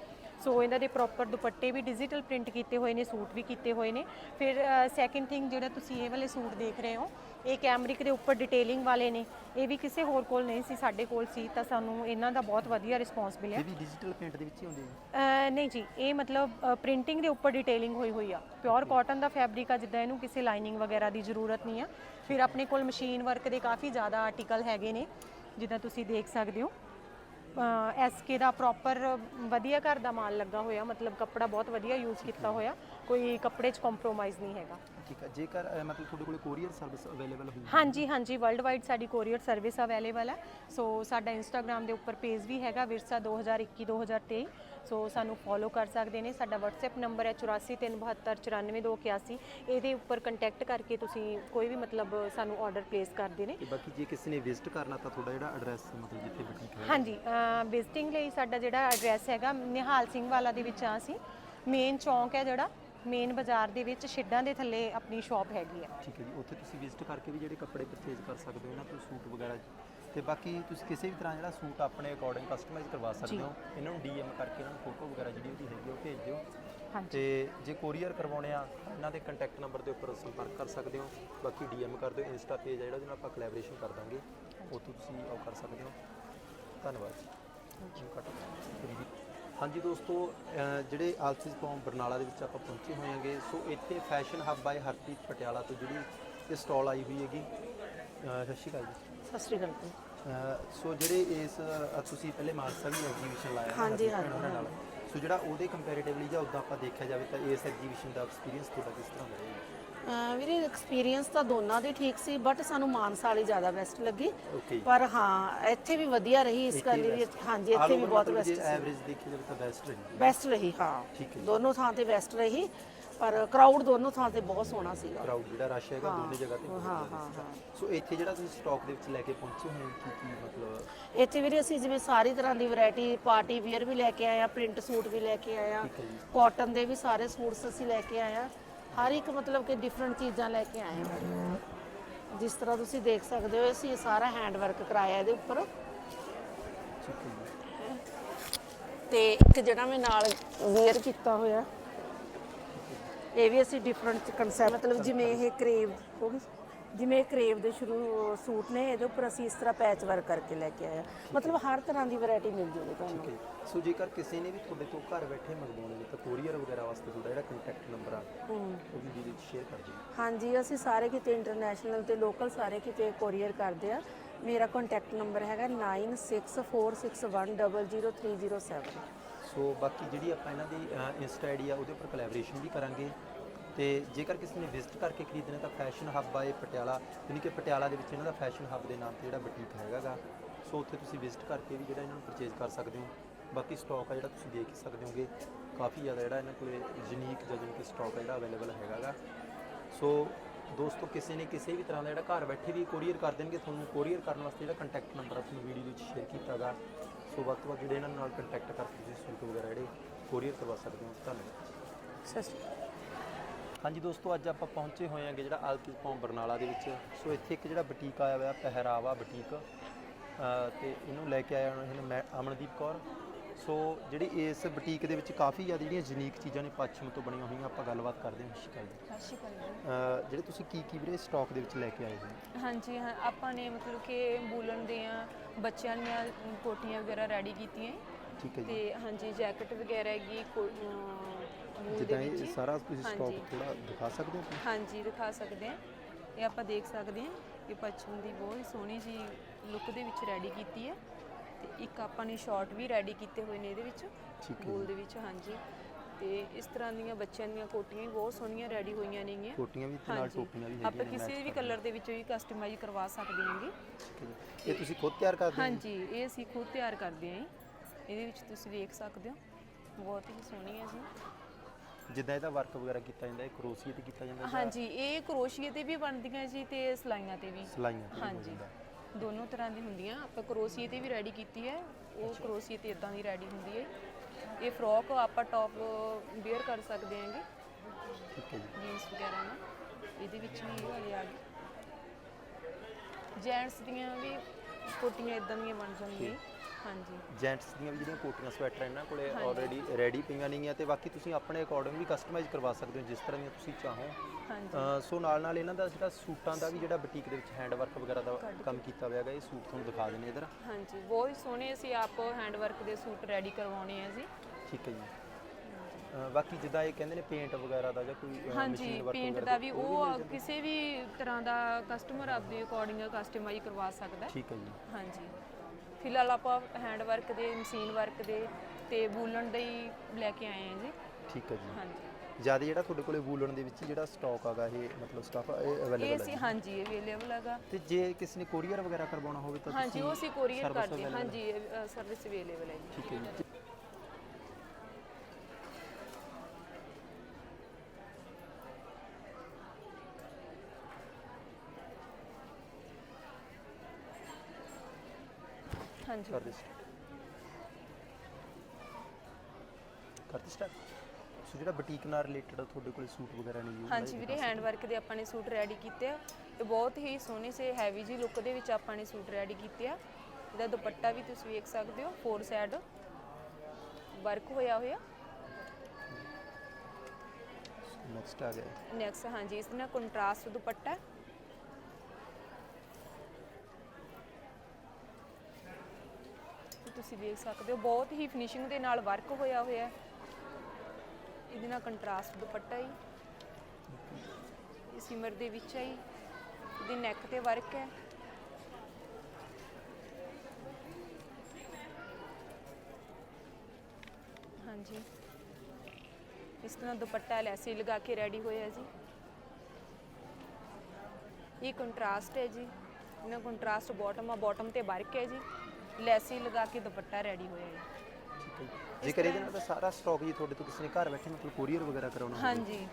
ਸੋ ਇਹਨਾਂ ਦੇ ਪ੍ਰੋਪਰ ਦੁਪੱਟੇ ਵੀ ਡਿਜੀਟਲ ਪ੍ਰਿੰਟ ਕੀਤੇ ਹੋਏ ਨੇ ਸੂਟ ਵੀ ਕੀਤੇ ਹੋਏ ਨੇ। ਫਿਰ ਸੈਕਿੰਡ ਥਿੰਗ ਜਿਹੜਾ ਤੁਸੀਂ ਇਹ ਵਾਲੇ ਸੂਟ ਦੇਖ ਰਹੇ ਹੋ ਇਹ ਕੈਮਰਿਕ ਦੇ ਉੱਪਰ ਡਿਟੇਲਿੰਗ ਵਾਲੇ ਨੇ। ਇਹ ਵੀ ਕਿਸੇ ਹੋਰ ਕੋਲ ਨਹੀਂ ਸੀ ਸਾਡੇ ਕੋਲ ਸੀ ਤਾਂ ਸਾਨੂੰ ਇਹਨਾਂ ਦਾ ਬਹੁਤ ਵਧੀਆ ਰਿਸਪੌਂਸ ਮਿਲਿਆ। ਇਹ ਵੀ ਡਿਜੀਟਲ ਪ੍ਰਿੰਟ ਦੇ ਵਿੱਚ ਹੀ ਹੁੰਦੇ ਅਹ ਨਹੀਂ ਜੀ ਇਹ ਮਤਲਬ ਪ੍ਰਿੰਟਿੰਗ ਦੇ ਉੱਪਰ ਡਿਟੇਲਿੰਗ ਹੋਈ ਹੋਈ ਆ। ਪਿਓਰ ਕਾਟਨ ਦਾ ਫੈਬਰਿਕ ਆ ਜਿੱਦਾਂ ਇਹਨੂੰ ਕਿਸੇ ਲਾਈਨਿੰਗ ਵਗੈਰਾ ਦੀ ਜ਼ਰੂਰਤ ਨਹੀਂ ਆ। ਫਿਰ ਆਪਣੇ ਕੋਲ ਮਸ਼ੀਨ ਵਰਕ ਦੇ ਕਾਫੀ ਜ਼ਿਆਦਾ ਆਰਟੀਕਲ ਹੈਗੇ ਨੇ। ਜਿੱਦਾਂ ਤੁਸੀਂ ਦੇਖ ਸਕਦੇ ਹੋ। ਐਸਕੇ ਦਾ ਪ੍ਰੋਪਰ ਵਧੀਆ ਘਰ ਦਾ ਮਾਲ ਲੱਗਾ ਹੋਇਆ ਮਤਲਬ ਕੱਪੜਾ ਬਹੁਤ ਵਧੀਆ ਯੂਜ਼ ਕੀਤਾ ਹੋਇਆ। ਕੋਈ ਕੱਪੜੇ 'ਚ ਕੰਪਰੋਮਾਈਜ਼ ਨਹੀਂ ਹੈਗਾ। ਠੀਕ ਹੈ। ਜੇਕਰ ਅ, ਮਤਲਬ ਤੁਹਾਡੇ ਕੋਲ ਕੋਰੀਅਰ ਸਰਵਿਸ ਅਵੇਲੇਬਲ ਹੋਈ ਹਾਂਜੀ ਹਾਂਜੀ। ਵਰਲਡ ਵਾਈਡ ਸਾਡੀ ਕੋਰੀਅਰ ਸਰਵਿਸ ਅਵੇਲੇਬਲ ਹੈ। ਸੋ ਸਾਡਾ ਇੰਸਟਾਗ੍ਰam ਦੇ ਉੱਪਰ ਪੇਜ ਵੀ ਹੈਗਾ ਵਿਰਸਾ 2021 2023 ਸੋ ਸਾਨੂੰ ਫੋਲੋ ਕਰ ਸਕਦੇ ਨੇ। ਸਾਡਾ WhatsApp ਨੰਬਰ ਹੈ 8437794281 ਇਹਦੇ ਉੱਪਰ ਕੰਟੈਕਟ ਕਰਕੇ ਤੁਸੀਂ ਕੋਈ ਵੀ ਮਤਲਬ ਸਾਨੂੰ ਆਰਡਰ ਪਲੇਸ ਕਰਦੇ ਨੇ। ਤੇ ਬਾਕੀ ਜੇ ਕਿਸੇ ਨੇ ਵਿਜ਼ਿਟ ਕਰਨਾ ਤਾਂ ਤੁਹਾਡਾ ਜਿਹੜਾ ਐਡਰੈਸ ਮਤਲਬ ਜਿੱਥੇ ਬੁਟੀਕ ਹੈ ਹਾਂਜੀ ਵਿਜ਼ਿਟਿੰਗ ਲਈ ਸਾਡਾ ਜਿਹੜਾ ਐਡਰੈਸ ਹੈਗਾ ਨਿਹਾਲ ਸਿੰਘ ਵਾਲਾ ਦੇ ਵਿੱਚ ਆ ਅਸੀਂ। ਮੇਨ ਚੌਂਕ ਹੈ ਜਿਹੜਾ ਮੇਨ ਬਾਜ਼ਾਰ ਦੇ ਵਿੱਚ ਸ਼ਿੱਡਾਂ ਦੇ ਥੱਲੇ ਆਪਣੀ ਸ਼ਾਪ ਹੈਗੀ ਹੈ। ਠੀਕ ਹੈ ਜੀ ਉੱਥੇ ਤੁਸੀਂ ਵਿਜ਼ਿਟ ਕਰਕੇ ਵੀ ਜਿਹੜੇ ਕੱਪੜੇ ਪਰਚੇਜ਼ ਕਰ ਸਕਦੇ ਹੋ ਇਹਨਾਂ ਤੋਂ ਸੂਟ ਵਗੈਰਾ ਤੇ ਬਾਕੀ ਤੁਸੀਂ ਕਿਸੇ ਵੀ ਤਰ੍ਹਾਂ ਜਿਹੜਾ ਸੂਟ ਆਪਣੇ ਅਕੋਰਡਿੰਗ ਕਸਟਮਾਈਜ਼ ਕਰਵਾ ਸਕਦੇ ਹੋ ਇਹਨਾਂ ਨੂੰ ਡੀਐਮ ਕਰਕੇ ਇਹਨਾਂ ਨੂੰ ਫੋਟੋ ਵਗੈਰਾ ਜਿਹੜੀ ਉਹਦੀ ਹੈਗੀ ਉਹ ਭੇਜ ਦਿਓ ਹਾਂਜੀ। ਤੇ ਜੇ ਕੋਰੀਅਰ ਕਰਵਾਉਣੇ ਆ ਤਾਂ ਇਹਨਾਂ ਦੇ ਕੰਟੈਕਟ ਨੰਬਰ ਦੇ ਉੱਪਰ ਸੰਪਰਕ ਕਰ ਸਕਦੇ ਹੋ। ਬਾਕੀ ਡੀਐਮ ਕਰ ਦਿਓ ਇੰਸਟਾ ਪੇਜ ਆ ਜਿਹੜਾ ਉਹਦੇ ਨਾਲ ਆਪਾਂ ਕੋਲੈਬੋਰੇਸ਼ਨ ਕਰ ਦਾਂਗੇ ਉੱਥੋਂ ਤੁਸੀਂ ਉਹ ਕਰ ਸਕਦੇ ਹੋ। ਧੰਨਵਾਦ ਜੀ। ਹਾਂਜੀ। ਦੋਸਤੋ ਜਿਹੜੇ ਆਲਸਿਸ ਫਾਰਮ ਬਰਨਾਲਾ ਦੇ ਵਿੱਚ ਆਪਾਂ ਪਹੁੰਚੇ ਹੋਏ ਹਾਂਗੇ ਸੋ ਇੱਥੇ fashion hub by Harpreet Patiala ਤੋਂ ਜਿਹੜੀ ਇਹ ਸਟਾਲ ਆਈ ਹੋਈ ਹੈਗੀ। ਸਤਿ ਸ਼੍ਰੀ ਅਕਾਲ ਜੀ। ਸਤਿ ਸ਼੍ਰੀ ਅਕਾਲ ਜੀ। ਸੋ ਜਿਹੜੇ ਇਸ ਤੁਸੀਂ ਪਹਿਲੇ ਮਾਨਸਾ ਵੀ ਐਗਜੀਬਿਸ਼ਨ ਲਾਇਆ ਹਾਂਜੀ, ਹਾਂਜੀ, ਨਾਲ। ਸੋ ਜਿਹੜਾ ਉਹਦੇ ਕੰਪੈਰੀਟਿਵਲੀ ਜਾਂ ਉਦਾਂ ਆਪਾਂ ਦੇਖਿਆ ਜਾਵੇ ਤਾਂ ਇਸ ਐਗਜੀਬਿਸ਼ਨ ਦਾ ਐਕਸਪੀਰੀਅੰਸ ਤੁਹਾਡਾ ਕਿਸ ਤਰ੍ਹਾਂ ਦਾ ਰਿਹਾ? ਅਹ ਵੀਰੇ ਐਕਸਪੀਰੀਅੰਸ ਤਾਂ ਦੋਨਾਂ ਦੀ ਠੀਕ ਸੀ ਬਟ ਸਾਨੂੰ ਮਾਨਸਾ ਵਾਲੀ ਜ਼ਿਆਦਾ ਬੈਸਟ ਲੱਗੀ। ਓਕੇ ਪਰ ਹਾਂ ਇੱਥੇ ਵੀ ਵਧੀਆ ਰਹੀ ਇਸ ਗੱਲ ਵੀ ਹਾਂਜੀ ਇੱਥੇ ਵੀ ਬਹੁਤ ਬੈਸਟ ਐਵਰੇਜ ਦੇਖੀ ਜਾਵੇ ਤਾਂ ਬੈਸਟ ਰਹੀ। ਬੈਸਟ ਰਹੀ ਹਾਂ। ਠੀਕ ਹੈ ਜੀ। ਦੋਨੋਂ ਥਾਂ ਤੇ ਬੈਸਟ ਰਹੀ। ਪਰ ਕਰਾਊਡ ਦੋਨੋਂ ਥਾਂ ਤੇ ਬਹੁਤ ਸੋਹਣਾ ਸੀਗਾ। ਕਰਾਊਡ ਜਿਹੜਾ ਰਸ਼ ਹੈਗਾ ਦੋਨੇ ਜਗ੍ਹਾ ਤੇ ਹਾਂ ਹਾਂ ਸੋ ਇੱਥੇ ਜਿਹੜਾ ਤੁਸੀਂ ਸਟਾਕ ਦੇ ਵਿੱਚ ਲੈ ਕੇ ਪਹੁੰਚੇ ਹੋ ਕੀ ਕੀ ਮਤਲਬ? ਇੱਥੇ ਵੀਰੇ ਅਸੀਂ ਜਿਵੇਂ ਸਾਰੀ ਤਰ੍ਹਾਂ ਦੀ ਵੈਰਾਈਟੀ ਪਾਰਟੀ ਵੇਅਰ ਵੀ ਲੈ ਕੇ ਆਏ ਆ ਪ੍ਰਿੰਟ ਸੂਟ ਵੀ ਲੈ ਕੇ ਆਏ ਆ ਠੀਕ ਹੈ ਜੀ। ਕਾਟਨ ਦੇ ਵੀ ਸਾਰੇ ਸੂਟਸ ਅਸੀਂ ਲੈ ਕੇ ਆਏ ਆ ਹਰ ਇੱਕ ਮਤਲਬ ਕਿ ਡਿਫਰੈਂਟ ਚੀਜ਼ਾਂ ਲੈ ਕੇ ਆਏ ਆ ਜਿਸ ਤਰ੍ਹਾਂ ਤੁਸੀਂ ਦੇਖ ਸਕਦੇ ਹੋ ਅਸੀਂ ਇਹ ਸਾਰਾ ਹੈਂਡ ਵਰਕ ਕਰਾਇਆ ਇਹਦੇ ਉੱਪਰ। ਠੀਕ ਹੈ ਜੀ। ਤੇ ਇੱਕ ਜਿਹੜਾ ਮੈਂ ਨਾਲ ਵੇਅਰ ਕੀਤਾ ਹੋਇਆ ਇਹ ਵੀ ਅਸੀਂ ਡਿਫਰੈਂਟ ਕਨਸੈਪਟ ਮਤਲਬ ਜਿਵੇਂ ਇਹ ਕਰੇਵ ਹੋ ਗਈ ਜਿਵੇਂ ਕਰੇਵ ਦੇ ਸ਼ੁਰੂ ਸੂਟ ਨੇ ਇਹਦੇ ਉੱਪਰ ਅਸੀਂ ਇਸ ਤਰ੍ਹਾਂ ਪੈਚ ਵਰਕ ਕਰਕੇ ਲੈ ਕੇ ਆਏ ਆ ਮਤਲਬ ਹਰ ਤਰ੍ਹਾਂ ਦੀ ਵੈਰਾਈਟੀ ਮਿਲ ਜੂਗੀ ਤੁਹਾਨੂੰ। ਸੋ ਜੇਕਰ ਕਿਸੇ ਨੇ ਵੀ ਤੁਹਾਡੇ ਤੋਂ ਘਰ ਬੈਠੇ ਮੰਗਵਾਉਣੇ ਨੇ ਤਾਂ ਕੋਰੀਅਰ ਵਗੈਰਾ ਵਾਸਤੇ ਤੁਹਾਡਾ ਜਿਹੜਾ ਕੰਟੈਕਟ ਨੰਬਰ ਆ ਉਹ ਵੀ ਵੀਡੀਓ ਸ਼ੇਅਰ ਕਰ ਦਿਓ। ਹਾਂਜੀ ਅਸੀਂ ਸਾਰੇ ਕਿਤੇ ਇੰਟਰਨੈਸ਼ਨਲ ਤੇ ਲੋਕਲ ਸਾਰੇ ਕਿਤੇ ਕੋਰੀਅਰ ਕਰਦੇ ਆ ਮੇਰਾ ਕੰਟੈਕਟ ਨੰਬਰ ਹੈਗਾ 9646100307 ਸੋ ਬਾਕੀ ਜਿਹੜੀ ਆਪਾਂ ਇਹਨਾਂ ਦੀ ਇੰਸਟਾ ਆਈਡੀ ਆ ਉਹਦੇ ਉੱਪਰ ਕੋਲੈਬੋਰੇਸ਼ਨ ਵੀ ਕਰਾਂਗੇ। ਤੇ ਜੇਕਰ ਕਿਸੇ ਨੇ ਵਿਜ਼ਿਟ ਕਰਕੇ ਖਰੀਦਣਾ ਤਾਂ ਫੈਸ਼ਨ ਹੱਬ ਆ ਇਹ ਪਟਿਆਲਾ, ਯਾਨੀ ਕਿ ਪਟਿਆਲਾ ਦੇ ਵਿੱਚ ਇਹਨਾਂ ਦਾ ਫੈਸ਼ਨ ਹੱਬ ਦੇ ਨਾਮ ਤੇ ਜਿਹੜਾ ਬੁਟੀਕ ਹੈਗਾਗਾ। ਸੋ ਉੱਥੇ ਤੁਸੀਂ ਵਿਜ਼ਿਟ ਕਰਕੇ ਵੀ ਜਿਹੜਾ ਇਹਨਾਂ ਨੂੰ ਪਰਚੇਜ਼ ਕਰ ਸਕਦੇ ਹੋ। ਬਾਕੀ ਸਟਾਕ ਆ ਜਿਹੜਾ ਤੁਸੀਂ ਦੇਖ ਹੀ ਸਕਦੇ ਹੋਗੇ। ਕਾਫੀ ਜ਼ਿਆਦਾ ਜਿਹੜਾ ਇਹਨਾਂ ਕੋਲੇ ਯੂਨੀਕ ਜਾਂ ਜਿਵੇਂ ਕਿ ਸਟਾਕ ਜਿਹੜਾ ਅਵੇਲੇਬਲ ਹੈਗਾਗਾ। ਸੋ ਦੋਸਤੋ, ਕਿਸੇ ਨੇ ਕਿਸੇ ਵੀ ਤਰ੍ਹਾਂ ਦਾ ਜਿਹੜਾ ਘਰ ਬੈਠੇ ਵੀ ਕੋਰੀਅਰ ਕਰ ਦੇਣਗੇ, ਤੁਹਾਨੂੰ ਕੋਰੀਅਰ ਕਰਨ ਵਾਸਤੇ ਜਿਹੜਾ ਕੰਟੈਕਟ ਨੰਬਰ ਤੁਹਾਨੂੰ ਵੀਡੀਓ ਵਿੱਚ ਸ਼ੇਅਰ ਕੀਤਾਗਾ। ਸੋ ਵੱਧ ਤੋਂ ਵੱਧ ਜਿਹੜੇ ਇਹਨਾਂ ਨਾਲ ਕੰਟੈਕਟ ਕਰਕੇ ਤੁਸੀਂ ਸੂਟ ਵਗੈਰਾ ਜਿਹੜੇ ਕੋਰੀਅਰ ਕਰਵਾ ਸਕਦੇ ਹੋ। ਧੰਨਵਾਦ। ਸਤਿ ਸ਼੍ਰੀ ਅਕਾਲ। ਹਾਂਜੀ ਦੋਸਤੋ ਅੱਜ ਆਪਾਂ ਪਹੁੰਚੇ ਹੋਏ ਹਾਂਗੇ ਜਿਹੜਾ ਅਲਕਿਸ ਪੌਂ ਬਰਨਾਲਾ ਦੇ ਵਿੱਚ। ਸੋ ਇੱਥੇ ਇੱਕ ਜਿਹੜਾ ਬੁਟੀਕ ਆਇਆ ਹੋਇਆ ਪਹਿਰਾਵਾ ਬੁਟੀਕ। ਤੇ ਇਹਨੂੰ ਲੈ ਕੇ ਆਇਆ ਹਨ ਮੈਂ ਅਮਨਦੀਪ ਕੌਰ। ਸੋ ਜਿਹੜੀ ਇਸ ਬੁਟੀਕ ਦੇ ਵਿੱਚ ਕਾਫੀ ਜ਼ਿਆਦਾ ਜਿਹੜੀਆਂ ਯੂਨੀਕ ਚੀਜ਼ਾਂ ਨੇ ਪੱਛਮ ਤੋਂ ਬਣੀਆਂ ਹੋਈਆਂ ਆਪਾਂ ਗੱਲਬਾਤ ਕਰਦੇ ਹਾਂ। ਜੀ। ਸਤਿ ਸ਼੍ਰੀ ਅਕਾਲ ਜਿਹੜੇ ਤੁਸੀਂ ਕੀ ਕੀ ਵੀਰੇ ਸਟਾਕ ਦੇ ਵਿੱਚ ਲੈ ਕੇ ਆਏ ਹੋ? ਹਾਂਜੀ ਹਾਂ ਆਪਾਂ ਨੇ ਮਤਲਬ ਕਿ ਬੂਲਣ ਦੀਆਂ ਬੱਚਿਆਂ ਦੀਆਂ ਕੋਟੀਆਂ ਵਗੈਰਾ ਰੈਡੀ ਕੀਤੀਆਂ। ਠੀਕ ਹੈ ਜੀ। ਤੇ ਹਾਂਜੀ ਜੈਕਟ ਵਗੈਰਾ ਹੈਗੀ ਕੋ- ਅਮ, ਵੂਲ ਦੇ ਜਿੱਦਾਂ ਇਹ। ਸਾਰਾ ਤੁਸੀਂ ਸਟਾਕ। ਥੋੜਾ ਦਿਖਾ ਸਕਦੇ ਹੋ ਹਾਂਜੀ ਦਿਖਾ ਸਕਦੇ ਹਾਂ। ਇਹ ਆਪਾਂ ਦੇਖ ਸਕਦੇ ਹਾਂ ਇਹ ਪੱਛਮ ਦੀ ਬਹੁਤ ਹੀ ਸੋਹਣੀ ਜੀ ਲੁੱਕ ਦੇ ਵਿੱਚ ਰੈਡੀ ਕੀਤੀ ਹੈ। ਤੇ ਇੱਕ ਆਪਾਂ ਨੇ ਸ਼ਾਰਟ ਵੀ ਰੈਡੀ ਕੀਤੇ ਹੋਏ ਨੇ ਇਹਦੇ ਵਿੱਚ ਠੀਕ ਹੈ ਦੇ ਵਿੱਚ ਹਾਂਜੀ। ਤੇ ਇਸ ਤਰ੍ਹਾਂ ਦੀਆਂ ਬੱਚਿਆਂ ਦੀਆਂ ਕੋਟੀਆਂ ਵੀ ਬਹੁਤ ਸੋਹਣੀਆਂ ਰੈਡੀ ਹੋਈਆਂ ਨੇਗੀਆਂ। ਕੋਟੀਆਂ ਵੀ ਤੇ ਨਾਲ ਟੋਪੀਆਂ ਵੀ ਹੈਗੀਆਂ ਆਪਾਂ ਨੇ ਕਿਸੇ match ਵੀ ਕਲਰ ਦੇ ਵਿੱਚ ਵੀ ਕਸਟਮਾਈਜ਼ ਕਰਵਾ ਸਕਦੇ ਹਾਂਗੇ ਠੀਕ ਹੈ ਜੀ। ਇਹ ਤੁਸੀਂ ਖੁਦ ਤਿਆਰ ਕਰਦੇ ਹੋ ਹਾਂਜੀ ਇਹ ਅਸੀਂ ਖੁਦ ਤਿਆਰ ਕਰਦੇ ਹਾਂ ਜੀ। ਇਹਦੇ ਵਿੱਚ ਤੁਸੀਂ ਵੇਖ ਸਕਦੇ ਹੋ। ਬਹੁਤ ਹੀ ਸੋਹਣੀ ਹੈ ਜੀ। ਜਿੱਦਾਂ ਇਹਦਾ ਵਰਕ ਵਗੈਰਾ ਕੀਤਾ ਜਾਂਦਾ ਇਹ ਕਰੋਸ਼ੀਏ ਤੇ ਕੀਤਾ ਜਾਂਦਾ ਜਾਂ ਹਾਂਜੀ ਇਹ ਕਰੋਸ਼ੀਏ ਤੇ ਵੀ ਬਣਦੀਆਂ ਜੀ ਤੇ ਸਲਾਈਆਂ ਤੇ ਵੀ। ਸਲਾਈਆਂ ਤੇ ਹੋ ਹਾਂਜੀ। ਦੋਨੋਂ ਤਰ੍ਹਾਂ ਦੀ ਹੁੰਦੀਆਂ। ਆਪਾਂ ਕਰੋਸ਼ੀਏ ਤੇ ਵੀ ਰੈਡੀ ਕੀਤੀ ਹੈ। ਉਹ ਕਰੋਸ਼ੀਏ ਤੇ ਇਦਾਂ ਦੀ ਰੈਡੀ ਹੁੰਦੀ ਹੈ। ਇਹ ਫਰੋਕ ਆਪਾਂ ਟੌਪ ਵੇਅਰ ਕਰ ਸਕਦੇ ਹਾਂਗੇ। ਠੀਕ ਹੈ ਜੀ। ਜੀਨਸ ਵਗੈਰਾ ਨਾਲ ਇਹਦੇ ਵਿੱਚ ਵੀ ਇਹ ਵਾਲੇ ਆ ਗਏ। ਜੈਂਟਸ ਦੀਆਂ ਵੀ ਕੋਟੀਆਂ ਇਦਾਂ ਦੀਆਂ ਬਣ ਜਾਂਦੀਆਂ। ਹਾਂਜੀ। ਜੈਂਟਸ ਦੀਆਂ ਵੀ ਜਿਹੜੀਆਂ ਕੋਟੀਆਂ ਸਵੈਟਰ ਇਹਨਾਂ ਕੋਲੇ ਆਲਰੇਡੀ ਰੈਡੀ ਪਈਆਂ ਨੇਗੀਆਂ ਤੇ ਬਾਕੀ ਤੁਸੀਂ ਆਪਣੇ ਅਕੋਰਡਿੰਗ ਵੀ ਕਸਟਮਾਈਜ਼ ਕਰਵਾ ਸਕਦੇ ਹੋ ਜਿਸ ਤਰ੍ਹਾਂ ਦੀਆਂ ਤੁਸੀਂ ਚਾਹੋ। ਹਾਂਜੀ। ਸੋ ਨਾਲ ਨਾਲ ਇਹਨਾਂ ਦਾ ਜਿਹੜਾ ਸੂਟਾਂ ਦਾ ਵੀ ਜਿਹੜਾ ਬੁਟੀਕ ਦੇ ਵਿੱਚ ਹੈਂਡ ਵਰਕ ਵਗੈਰਾ ਦਾ ਕੰਮ ਕੀਤਾ ਹੋਇਆ ਹੈਗਾ ਇਹ ਸੂਟ ਤੁਹਾਨੂੰ ਦਿਖਾ ਦਿੰਦੇ ਇਧਰ। ਹਾਂਜੀ ਬਹੁਤ ਹੀ ਸੋਹਣੇ ਅਸੀਂ ਆਪ ਹੈਂਡ ਵਰਕ ਦੇ ਸੂਟ ਰੈਡੀ ਕਰਵਾਉਣੇ ਆ ਜੀ। ਠੀਕ ਹੈ ਜੀ। ਬਾਕੀ ਜਿੱਦਾਂ ਇਹ ਕਹਿੰਦੇ ਨੇ ਪੇਂਟ ਵਗੈਰਾ ਦਾ ਜਾਂ ਕੋਈ ਅਹ, ਹਾਂਜੀ machine work ਪੇਂਟ ਦਾ ਵੀ ਉਹ? ਕਿਸੇ ਵੀ ਤਰ੍ਹਾਂ ਦਾ ਕਸਟਮਰ ਆਪਦੇ ਅਕੋਰਡਿੰਗ ਕਸਟਮਾਈਜ਼ ਕਰਵਾ ਸਕਦਾ। ਠੀਕ ਹੈ ਜੀ। ਹਾਂਜੀ। ਫਿਲਹਾਲ ਆਪਾਂ ਹੈਂਡ ਵਰਕ ਦੇ ਮਸ਼ੀਨ ਵਰਕ ਦੇ ਤੇ ਬੂਲਣ ਦੇ ਹੀ ਲੈ ਕੇ ਆਏ ਹਾਂ ਜੀ। ਠੀਕ ਹੈ ਜੀ। ਹਾਂਜੀ। ਜ਼ਿਆਦਾ ਜਿਹੜਾ ਤੁਹਾਡੇ ਕੋਲੇ ਵੂਲਣ ਦੇ ਵਿੱਚ ਜਿਹੜਾ ਸਟਾਕ ਆਗਾ ਇਹ ਮਤਲਬ ਸਟਾਫ ਇਹ ਇਹ ਅਵੇਲੇਬਲ ਅਸੀਂ ਹੈ ਹਾਂਜੀ ਅਵੇਲੇਬਲ ਹੈਗਾ। ਤੇ ਜੇ ਕਿਸੇ ਨੇ ਕੋਰੀਅਰ ਵਗੈਰਾ ਕਰਵਾਉਣਾ ਹੋਵੇ ਤਾਂ ਹਾਂਜੀ ਉਹ ਅਸੀਂ ਕੋਰੀਅਰ service ਕਰਦੇ ਹਾਂ। available? ਹਾਂਜੀ ਸਰਵਿਸ ਅਵੇਲੇਬਲ ਹੈ ਜੀ। ਠੀਕ ਹੈ ਜੀ। ਹਾਂਜੀ ਕਰ ਦੇ ਕਰ ਦੇ ਸਟਾਰਟ ਸੋ ਜਿਹੜਾ ਬੁਟੀਕ ਨਾਲ ਰਿਲੇਟਡ ਤੁਹਾਡੇ ਕੋਲੇ ਸੂਟ ਵਗੈਰਾ ਨੇ ਜੀ ਹਾਂਜੀ ਵੀਰੇ ਹੈਂਡ ਵਰਕ ਦੇ ਆਪਾਂ ਨੇ ਸੂਟ ਰੈਡੀ ਕੀਤੇ ਆ। ਇਹ ਬਹੁਤ ਹੀ ਸੋਹਣੇ ਸੇ ਹੈਵੀ ਜੀ ਲੁੱਕ ਦੇ ਵਿੱਚ ਆਪਾਂ ਨੇ ਸੂਟ ਰੈਡੀ ਕੀਤੇ ਆ। ਇਹਦਾ ਦੁਪੱਟਾ ਵੀ ਤੁਸੀਂ ਵੇਖ ਸਕਦੇ ਹੋ ਫੋਰ ਸਾਈਡ ਵਰਕ ਹੋਇਆ ਹੋਇਆ। ਨੈਕਸਟ ਆ ਗਿਆ। ਨੈਕਸਟ ਹਾਂਜੀ ਇਸ ਨਾਲ ਕੰਟਰਾਸਟ ਦੁਪੱਟਾ। ਤੁਸੀਂ ਦੇਖ ਸਕਦੇ ਹੋ, ਬਹੁਤ ਹੀ ਫਿਨਿਸ਼ਿੰਗ ਦੇ ਨਾਲ ਵਰਕ ਹੋਇਆ ਹੋਇਆ ਹੈ। ਇਹਦੇ ਨਾਲ ਕੰਟਰਾਸਟ ਦੁਪੱਟਾ ਹੀ ਇਸ ਸਿਮਰ ਦੇ ਵਿੱਚ ਹੈ ਇਹਦੇ ਨੈਕ ਤੇ ਵਰਕ ਹੈ। ਹਾਂਜੀ। ਇਸ ਤਰ੍ਹਾਂ ਦੁਪੱਟਾ ਲੈਸੀ ਲਗਾ ਕੇ ਰੈਡੀ ਹੋਇਆ ਜੀ। ਇਹ ਕੰਟਰਾਸਟ ਹੈ ਜੀ, ਇਹਨਾਂ ਕੰਟਰਾਸਟ ਬਾਟਮ ਆ ਬਾਟਮ ਤੇ ਵਰਕ ਹੈ ਜੀ। ਲੈਸੀ ਲਗਾ ਕੇ ਦੁਪੱਟਾ ਰੈਡੀ ਹੋਇਆ ਹੈ। ਠੀਕ ਹੈ ਜੀ। ਜੇਕਰ ਇਹਦੇ ਨਾਲ ਤਾਂ ਸਾਰਾ ਸਟਾਕ ਜੀ ਤੁਹਾਡੇ ਤੋਂ ਕਿਸੇ ਨੇ ਘਰ ਬੈਠੇ ਮਤਲਬ ਕੋਰੀਅਰ ਵਗੈਰਾ ਕਰਾਉਣਾ ਹੋਵੇ। ਹਾਂਜੀ।